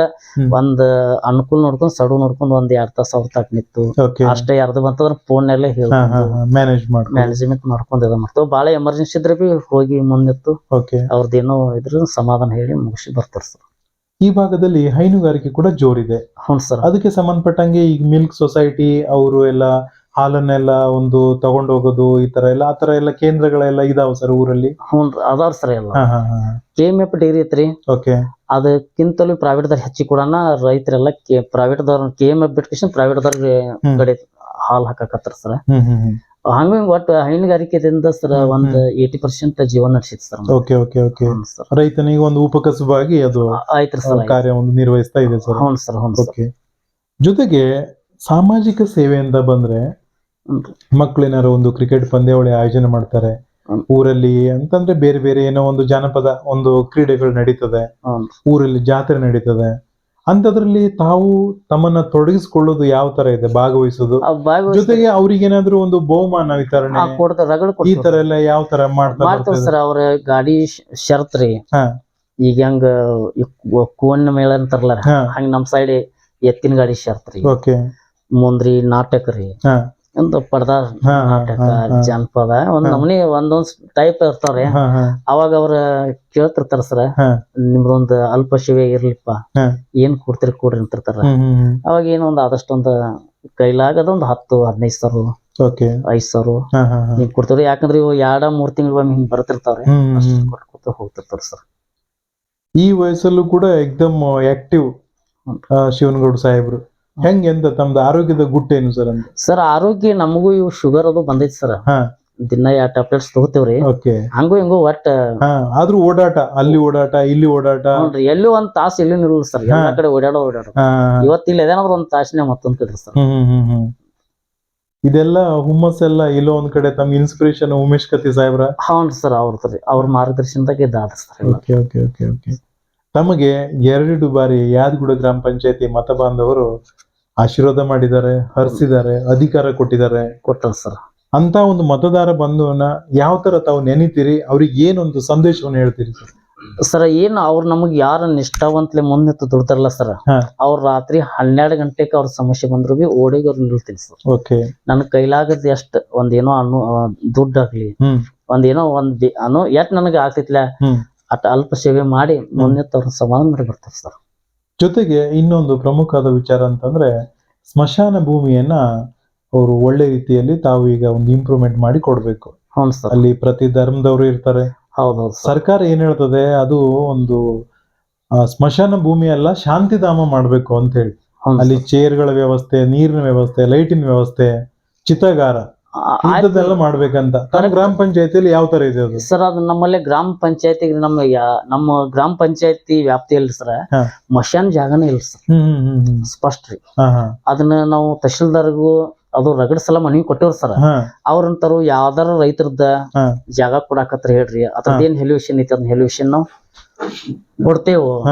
ಒಂದ್ ಅನುಕೂಲ ನೋಡ್ಕೊಂಡ್ ಸಡು ನೋಡ್ಕೊಂಡ್ ಒಂದ್ ಎರಡ್ ತಾಸ ಅವ್ರ ತಾಕ್ ನಿತ್ತು ಅಷ್ಟ ಯಾರ್ದು ಬಂತಂದ್ರ ಫೋನ್ ನಲ್ಲೇ ಹಾ, ಹಾ, ಹೇಳ್ಕೊಂಡು. ಹಾ, ಮ್ಯಾನೇಜ್ ಮಾಡ್ಕೊಂಡು. ಮ್ಯಾನೇಜ್ಮೆಂಟ್ ಮಾಡ್ಕೊಂಡ್ ಇದ ಮಾಡ್ತಾವ. ಬಾಳ ಎಮರ್ಜೆನ್ಸಿ ಇದ್ರೆ ಬಿ ಹೋಗಿ ಮುಂದಿತ್ತು. ಓಕೆ ಅವ್ರದ್ದೇನೋ ಇದ್ರ ಸಮಾಧಾನ ಹೇಳಿ ಮುಗಿಸಿ ಬರ್ತಾರ ಸರ್. ಈ ಭಾಗದಲ್ಲಿ ಹೈನುಗಾರಿಕೆ ಕೂಡ ಜೋರಿದೆ. ಹ್ಞೂ ಸರ್. ಅದಕ್ಕೆ ಸಂಬಂಧಪಟ್ಟಂಗೆ ಈಗ ಮಿಲ್ಕ್ ಸೊಸೈಟಿ ಅವರು ಎಲ್ಲ ಹಾಲನ್ನೆಲ್ಲ ಒಂದು ತಗೊಂಡೋಗೋದು ಈ ತರ ಎಲ್ಲ ಆತರ ತರ ಎಲ್ಲ ಕೇಂದ್ರಗಳೆಲ್ಲ ಇದಾವ ಸರ್ ಊರಲ್ಲಿ? ಹ್ಞೂ ಅದಾವ್ರ ಸರ್ ಎಲ್ಲ. KMF K M F dairy ಐತ್ರಿ. ಓಕೆ. ಅದಕ್ಕಿಂತಲೂ ಪ್ರೈವೇಟ್ ದಾರ ಹೆಚ್ಚಿ ಕೂಡ ರೈತರೆಲ್ಲ ಪ್ರೈವೇಟ್ ದರ ಕೆ ಎಂ ಎಫ್ ಬಿಟ್ಕೇಶನ್ ಪ್ರೈವೇಟ್ ದರ. ಕಡೆ ಹಾಲ್ ಹಾಕಕತ್ತಾರ ಸರ್. ಹಂಗ ಒಟ್ಟು ಹೈನುಗಾರಿಕೆದಿಂದ ಸರ್ ಒಂದ್ ಏಟಿ ಪರ್ಸೆಂಟ್ ಜೀವನ ನಡೆಸಿತ್ ಸರ್ ಓಕೆ ಓಕೆ ಓಕೆ ರೈತನಿಗೆ ಒಂದು ಉಪಕಸುಬಾಗಿ ಅದು ಆಯ್ತು ಸರ್ ಕಾರ್ಯ ಒಂದು ನಿರ್ವಹಿಸ್ತಾ ಇದೆ ಸರ್. ಹೌದು ಸರ್ ಹ್ಞೂ ಓಕೆ ಜೊತೆಗೆ ಸಾಮಾಜಿಕ ಸೇವೆಯಿಂದ ಬಂದ್ರೆ ಮಕ್ಕಳೇನಾರು ಒಂದು ಕ್ರಿಕೆಟ್ ಪಂದ್ಯಾವಳಿ ಆಯೋಜನೆ ಮಾಡ್ತಾರೆ. ಊರಲ್ಲಿ ಅಂತಂದ್ರೆ ಬೇರೆ ಬೇರೆ ಏನೋ ಒಂದು ಜಾನಪದ ಒಂದು ಕ್ರೀಡೆಗಳು ನಡೀತದೆ. ಊರಲ್ಲಿ ಜಾತ್ರೆ ನಡೀತದೆ. ಅಂತದ್ರಲ್ಲಿ ತಾವು ತಮ್ಮನ್ನ ತೊಡಗಿಸಿಕೊಳ್ಳೋದು ಯಾವ ತರ ಇದೆ ಭಾಗವಹಿಸೋದು? ಜೊತೆಗೆ ಅವ್ರಿಗೇನಾದ್ರೂ ಒಂದು ಬಹುಮಾನ ವಿತರಣೆ ಕೊಡ್ತಾರ ರಗಡ್ ಈ ತರ ಎಲ್ಲ ಯಾವ ತರ ಮಾಡ್ತಾರೆ ಸರ್ ಅವ್ರ ಗಾಡಿ ಶರತ್ ರೀ. ಹಾ. ಈಗ ಹೆಂಗ ಕೋನ್ ಮೇಳ ಅಂತಾರಲ್ಲ ಹಂಗ ನಮ್ ಸೈಡ್ ಎತ್ತಿನ ಗಾಡಿ ಶರ್ತ್ ರೀ. ಮುಂದ್ರಿ ನಾಟಕ ರೀ. ಒಂದು ಹಾ ನಾಟಕ ಜನಪದ ಒಂದ್. ನಮೂನಿ ಒಂದೊಂದ್ ಟೈಪ್ ಇರ್ತಾವ್ರಿ. ಅವಾಗ ಅವ್ರ ಕೇಳ್ತಿರ್ತಾರ ಸರ್. ನಿಮ್ದೊಂದ್ ಅಲ್ಪ ಶಿವೆ ಇರ್ಲಿಪ್ಪ. ಏನ್ ಕೊಡ್ತೀರಿ ಕೊಡ್ರಿ ಅಂತಿರ್ತಾರ ಅವಾಗ ಏನೋ ಒಂದ್ ಆದಷ್ಟೊಂದ್ ಕೈಲಾಗದ ಒಂದ್ ಹತ್ತು ಹದಿನೈದು ಸಾವಿರ ಐದ್ ಸಾವಿರ ಹಿಂಗ್ ಕೊಡ್ತೀವ್ರಿ. ಯಾಕಂದ್ರೆ ಇವು ಎರಡ ಮೂರ್ ತಿಂಗಳ ಒಮ್ಮೆ ಹಿಂಗ್ ಬರ್ತಿರ್ತಾವ್ರಿ. ಕೊಟ್ಕೊತ ಹೋಗ್ತಿರ್ತಾರ ಸರ್. ಈ ವಯಸ್ಸಲ್ಲೂ ಕೂಡ ಎಕ್ದಮ್ ಆಕ್ಟಿವ್. ಶಿವನಗೌಡ ಸಾಹೇಬ್ರು. ಹೆಂಗ್ ಎಂತ ತಮ್ದು ಆರೋಗ್ಯದ ಗುಟ್ಟೇನು ಸರ್ ಅಂತ ಸರ್ ಆರೋಗ್ಯ ನಮಗೂ ಇವು ಶುಗರ್ ಅದು ಬಂದೈತಿ ಸರ್. ಹಾ. ದಿನ ಯಾವ ಟ್ಯಾಬ್ಲೆಟ್ಸ್ ತಗೋತೇವ್ರಿ. ಓಕೆ. ಹಂಗೂ ಹಿಂಗೂ ಒಟ್ಟ ಹಾ ಆದ್ರೂ ಓಡಾಟ ಅಲ್ಲಿ ಓಡಾಟ ಇಲ್ಲಿ ಓಡಾಟ. ನೋಡ್ರಿ ಎಲ್ಲೂ ಒಂದ್ ತಾಸು ಎಲ್ಲೂ ನಿಲ್ಲ ಸರ್. ಎಲ್ಲಾ ಕಡೆ ಓಡಾಡೋ ಓಡಾಡೋ ಹಾ ಇವತ್ತು ಇಲ್ಲಿ ಅದೇನಾದ್ರು ಒಂದ್ ತಾಸಿನ ಮತ್ತೊಂದ್ ಕಡೆ ಸರ್. ಹ್ಮ್ ಹ್ಮ್ ಹ್ಮ್ ಹ್ಮ್. ಇದೆಲ್ಲ ಹುಮ್ಮಸ್ಸೆಲ್ಲ ಎಲ್ಲೋ ಒಂದ್ ಕಡೆ ತಮ್ಮ ಇನ್ಸ್ಪಿರೇಷನ್ ಉಮೇಶ್ ಕತಿ ಸಾಹೇಬ್ರ? ಹೌನ್ ಸರ್ ಅವ್ರ ಅವ್ರ ಮಾರ್ಗದರ್ಶನದಾಗ ಇದ್ದಾದ ಸರ್ ಎಲ್ಲ. Okay okay okay okay. ತಮಗೆ ಎರಡು ಬಾರಿ ಯಾದಗುಡ ಗ್ರಾಮ ಪಂಚಾಯತಿ ಮತ ಬಾಂಧವರು ಆಶೀರ್ವಾದ ಮಾಡಿದ್ದಾರೆ ಹರಿಸಿದ್ದಾರೆ ಅಧಿಕಾರ ಕೊಟ್ಟಿದ್ದಾರೆ ಕೊಟ್ಟರು ಸರ್. ಅಂತ ಒಂದು ಮತದಾರ ಬಂಧುವನ್ನ ಯಾವ ತರ ತಾವು ನೆನಿತೀರಿ? ಅವ್ರಿಗೆ ಏನೊಂದು ಸಂದೇಶವನ್ನು ಹೇಳ್ತೀರಿ ಸರ್? ಸರ್ ಏನ್ ಅವ್ರು ನಮಗ್ ಯಾರ ನಿಷ್ಠಾವಂತಲೆ ಮುಂದೆ ದುಡ್ತಾರಲ್ಲ ಸರ್. ಅವ್ರ ರಾತ್ರಿ ಹನ್ನೆರಡು ಗಂಟೆಗೆ ಅವ್ರ ಸಮಸ್ಯೆ ಬಂದ್ರು ಬಿ ಓಡಿಗೆ ಅವ್ರು ನಿಲ್ತೀನಿ ಸರ್. ಓಕೆ. ನನ್ ಕೈಲಾಗದ್ ಎಷ್ಟ್ ಒಂದೇನೋ ಅನ್ನು ದುಡ್ಡು ಆಗ್ಲಿ ಹ್ಮ್. ಒಂದೇನೋ ಒಂದ್ ಅನು ನನಗ ನನಗೆ ಆಗ್ತೈತ್ಲ. ಅಟ್ ಅಲ್ಪ ಸೇವೆ ಮಾಡಿ ಮೊನ್ನೆ ತರ ಸಮಾಧಾನ ಮಾಡಿ ಬರ್ತಾರೆ ಸರ್. ಜೊತೆಗೆ ಇನ್ನೊಂದು ಪ್ರಮುಖವಾದ ವಿಚಾರ ಅಂತಂದ್ರೆ ಸ್ಮಶಾನ ಭೂಮಿಯನ್ನ ಅವರು ಒಳ್ಳೆ ರೀತಿಯಲ್ಲಿ ತಾವು ಈಗ ಒಂದು ಇಂಪ್ರೂವ್ಮೆಂಟ್ ಮಾಡಿ ಕೊಡ್ಬೇಕು. ಹೌನ್ ಸರ್. ಅಲ್ಲಿ ಪ್ರತಿ ಧರ್ಮದವರು ಇರ್ತಾರೆ. ಹೌದೌದು ಸರ್. ಸರ್ಕಾರ ಏನ್ ಹೇಳ್ತದೆ ಅದು ಒಂದು ಆ, ಸ್ಮಶಾನ ಭೂಮಿ ಅಲ್ಲ ಶಾಂತಿಧಾಮ ಮಾಡ್ಬೇಕು ಅಂತ ಹೇಳಿ. ಅಲ್ಲಿ ಚೇರ್ಗಳ ವ್ಯವಸ್ಥೆ ನೀರಿನ ವ್ಯವಸ್ಥೆ ಲೈಟಿನ ವ್ಯವಸ್ಥೆ ಚಿತಾಗಾರ ಮಾಡ್ಬೇಕಂತ. ಗ್ರಾಮ ಪಂಚಾಯತಿಯಲ್ಲಿ ಯಾವ ತರ ಇದೆ ಅದು? ಸರ್ ಅದು ನಮ್ಮಲ್ಲಿ ಗ್ರಾಮ ಪಂಚಾಯತಿ ನಮ್ಮ ನಮ್ಮ ಗ್ರಾಮ ಪಂಚಾಯತಿ ವ್ಯಾಪ್ತಿಯಲ್ಲಿ ಸರ್. ಮಶಾನ್ ಜಾಗನೇ ಇಲ್ಲ ಸರ್. ಸ್ಪಷ್ಟ ರೀ. ಅದನ್ನ ನಾವು ತಹಶೀಲ್ದಾರ್ಗೂ ಅದು ರಗಡ್ ಸಲ ಮನವಿ ಕೊಟ್ಟಿವ್ರ ಸರ್. ಅವ್ರಂತಾರು ಯಾವ್ದಾರ ರೈತರದ ಜಾಗ ಕೊಡಾಕತ್ರ ಹೇಳ್ರಿ. ಅದ್ರದ್ದೇನ್ ಹೆಲ್ಯೂಷನ್ ಐತಿ ಅದನ್ನ ಹೆಲ್ಯೂಷನ್ ನಾವು ಕೊಡ್ತೇವು.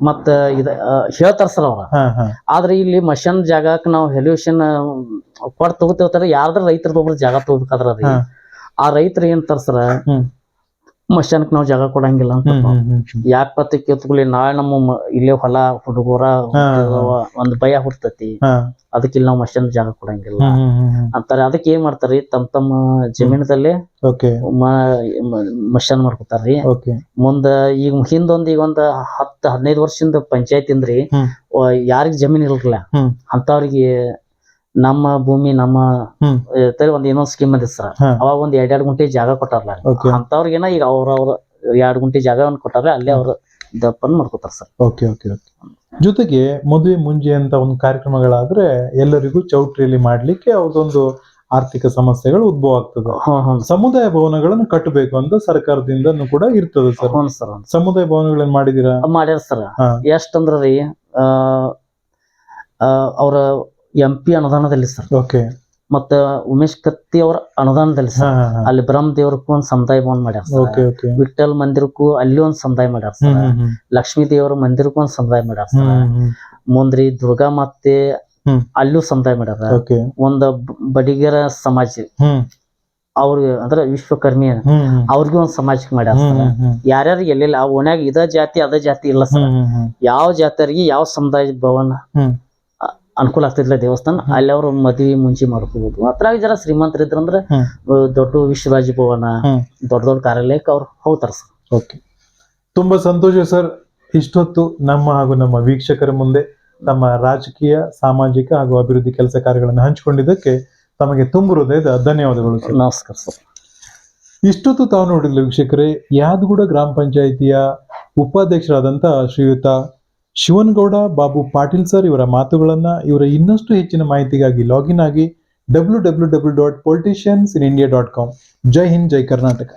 ಮತ್ತ ಇದ ಹೇಳ್ತಾರ ಸರ್ ಅವ್ರ. ಆದ್ರೆ ಇಲ್ಲಿ ಮಷನ್ ಜಾಗಕ್ ನಾವು ಹೆಲ್ಯೂಷನ್ ಕೊಡ್ ತಗೋತಿರ್ತಾರ. ಯಾರ್ದ್ರ ರೈತರ ಒಬ್ರು ಜಾಗ ತಗೋಬೇಕಾದ್ರ ಆ ರೈತರ ಏನ್ ಸರ ಹ್ಮ್. ಮಶಾನ್ಕ್ ನಾವ್ ಜಾಗ ಕೊಡಂಗಿಲ್ಲ ಅಂತ. ಪತ್ತೆ ಕೇತ್ಕೊಳ್ಳಿ ನಾಳೆ ನಮ್ಮ ಇಲ್ಲೇ ಹೊಲ ಹುಡುಗರ ಒಂದು ಭಯ ಹುಡ್ತತಿ. ಅದಕ್ಕೆ ಇಲ್ಲಿ ನಾವು ಮಶಾನ್ ಜಾಗ ಕೊಡಂಗಿಲ್ಲ. ಅಂತಾರೆ ಅದಕ್ಕೆ ಏನ್ ಮಾಡ್ತಾರಿ ತಮ್ಮ ತಮ್ಮ ಜಮೀನದಲ್ಲಿ ಮಶಾನ್ ಮಾಡ್ಕೊತಾರ್ರಿ. ಮುಂದ ಈಗ ಹಿಂದೊಂದ್ ಈಗ ಒಂದ್ ಹತ್ತ್ ಹದಿನೈದು ವರ್ಷದಿಂದ ಪಂಚಾಯತ್ ಇಂದ್ರಿ ಯಾರಿಗ್ ಜಮೀನ್ ಇರಲ್ಲ ಹ್ಮ್. ಅಂತವ್ರಿಗೆ ನಮ್ಮ ಭೂಮಿ ನಮ್ಮ ಒಂದ್ ಏನೋ ಸ್ಕೀಮ್ ಅದ ಸರ್. ಅವಾಗ ಒಂದ್ ಎರಡ್ ಎರಡ್ ಗುಂಟೆ ಜಾಗ ಕೊಟ್ಟಾರಲ್ಲ ಅಂತ ಅಂತವ್ರಿಗೇನ ಈಗ ಅವ್ರ ಅವ್ರ ಎರಡ್ ಗುಂಟೆ ಜಾಗವನ್ನ ಕೊಟ್ಟಾರ ಅಲ್ಲೇ ಅವ್ರ ದಪ್ಪನ್ ಮಾಡ್ಕೊತಾರ ಸರ್. ಓಕೆ ಓಕೆ ಓಕೆ ಜೊತೆಗೆ ಮದುವೆ ಮುಂಜೆ ಅಂತ ಒಂದು ಕಾರ್ಯಕ್ರಮಗಳಾದ್ರೆ ಎಲ್ಲರಿಗೂ ಚೌಟ್ರಿಯಲ್ಲಿ ಮಾಡ್ಲಿಕ್ಕೆ ಅವ್ರದೊಂದು ಆರ್ಥಿಕ ಸಮಸ್ಯೆಗಳು ಉದ್ಭವ ಆಗ್ತದೆ. ಸಮುದಾಯ ಭವನಗಳನ್ನು ಕಟ್ಟಬೇಕು ಅಂತ ಸರ್ಕಾರದಿಂದ ಕೂಡ ಇರ್ತದೆ ಸರ್. ಸರ್ ಸಮುದಾಯ ಭವನಗಳನ್ನ ಮಾಡಿದೀರಾ? ಮಾಡ್ಯಾರ ಸರ್. ಆ ಅವ್ರ ಎಂ ಪಿ ಅನುದಾನದಲ್ಲಿ ಸರ್. ಓಕೆ ಮತ್ತ ಉಮೇಶ್ ಕತ್ತಿ ಅವರ ಅನುದಾನದಲ್ಲಿ ಸರ್. ಅಲ್ಲಿ ಬ್ರಹ್ಮ ದೇವ್ರಕ್ಕೂ ಒಂದ್ ಸಮುದಾಯ ಭವನ ಮಾಡ್ಯಾರ ಸರ್. ವಿಠಲ್ ಮಂದಿರಕ್ಕೂ ಅಲ್ಲಿ ಒಂದ್ ಸಮುದಾಯ ಮಾಡ್ಯಾರ ಸರ್. ಲಕ್ಷ್ಮೀ ದೇವರ ಮಂದಿರಕ್ಕೂ ಒಂದ್ ಸಮುದಾಯ ಮಾಡ್ಯಾರ ಸರ್. ಮುಂದ್ರಿ ದುರ್ಗಾ ಮಾತೆ. ಅಲ್ಲೂ ಸಮುದಾಯ ಮಾಡ್ಯಾರ ಒಂದ್ ಬಡಿಗೆರ ಸಮಾಜ. ಅವ್ರಿಗೆ ಅವ್ರ ಅಂದ್ರ ವಿಶ್ವಕರ್ಮಿ ಅವ್ರಿಗೆ ಒಂದ್ ಸಮಾಜಕ್ಕೆ ಮಾಡ್ಯಾರ ಯಾರ್ಯಾರು ಎಲ್ಲೆಲ್ಲ ಆ ಓಣ್ಯಾಗ ಇದ ಜಾತಿ ಅದ ಜಾತಿ ಇಲ್ಲ ಸರ್. ಯಾವ ಜಾತಿಯರಿಗೆ ಯಾವ ಸಮುದಾಯ ಭವನ. ಅನುಕೂಲ ಆಗ್ತಿದ್ಲ ದೇವಸ್ಥಾನ. ಅಲ್ಲಿ ಅವರು ಮದ್ವಿ ಮುಂಚೆ ಮಾಡ್ಕೋಬಹುದು ಅದ್ರಾಗ ಜರ ಶ್ರೀಮಂತರ ಇದ್ರಂದ್ರ ಹ್ಮ್. ದೊಡ್ಡ ವಿಶ್ವರಾಜ ಭವನ ದೊಡ್ಡ ದೊಡ್ಡ ಕಾರ್ಯಾಲಯಕ್ಕೆ ಅವ್ರು ಹೋಗ್ತಾರ ಸರ್. ಓಕೆ. ತುಂಬಾ ಸಂತೋಷ ಸರ್. ಇಷ್ಟೊತ್ತು ನಮ್ಮ ಹಾಗೂ ನಮ್ಮ ವೀಕ್ಷಕರ ಮುಂದೆ ನಮ್ಮ ರಾಜಕೀಯ ಸಾಮಾಜಿಕ ಹಾಗೂ ಅಭಿವೃದ್ಧಿ ಕೆಲಸ ಕಾರ್ಯಗಳನ್ನು ಹಂಚಿಕೊಂಡಿದ್ದಕ್ಕೆ ತಮಗೆ ತುಂಬ ಹೃದಯದ ಧನ್ಯವಾದಗಳು ನಮಸ್ಕಾರ ಸರ್. ಇಷ್ಟೊತ್ತು ತಾವು ನೋಡಿದ್ಲು ವೀಕ್ಷಕರೇ ಯಾದಗುಡ ಗ್ರಾಮ ಪಂಚಾಯಿತಿಯ ಉಪಾಧ್ಯಕ್ಷರಾದಂತಹ ಶ್ರೀಯುತ ಶಿವನಗೌಡ, ಬಾಬು ಪಾಟೀಲ್ ಸರ್ ಇವರ ಮಾತುಗಳನ್ನ ಇವರ ಇನ್ನಷ್ಟು ಹೆಚ್ಚಿನ ಮಾಹಿತಿಗಾಗಿ ಲಾಗಿನ್ ಆಗಿ W W W dot politicians in India dot com. Jai Hind, Jai Karnataka.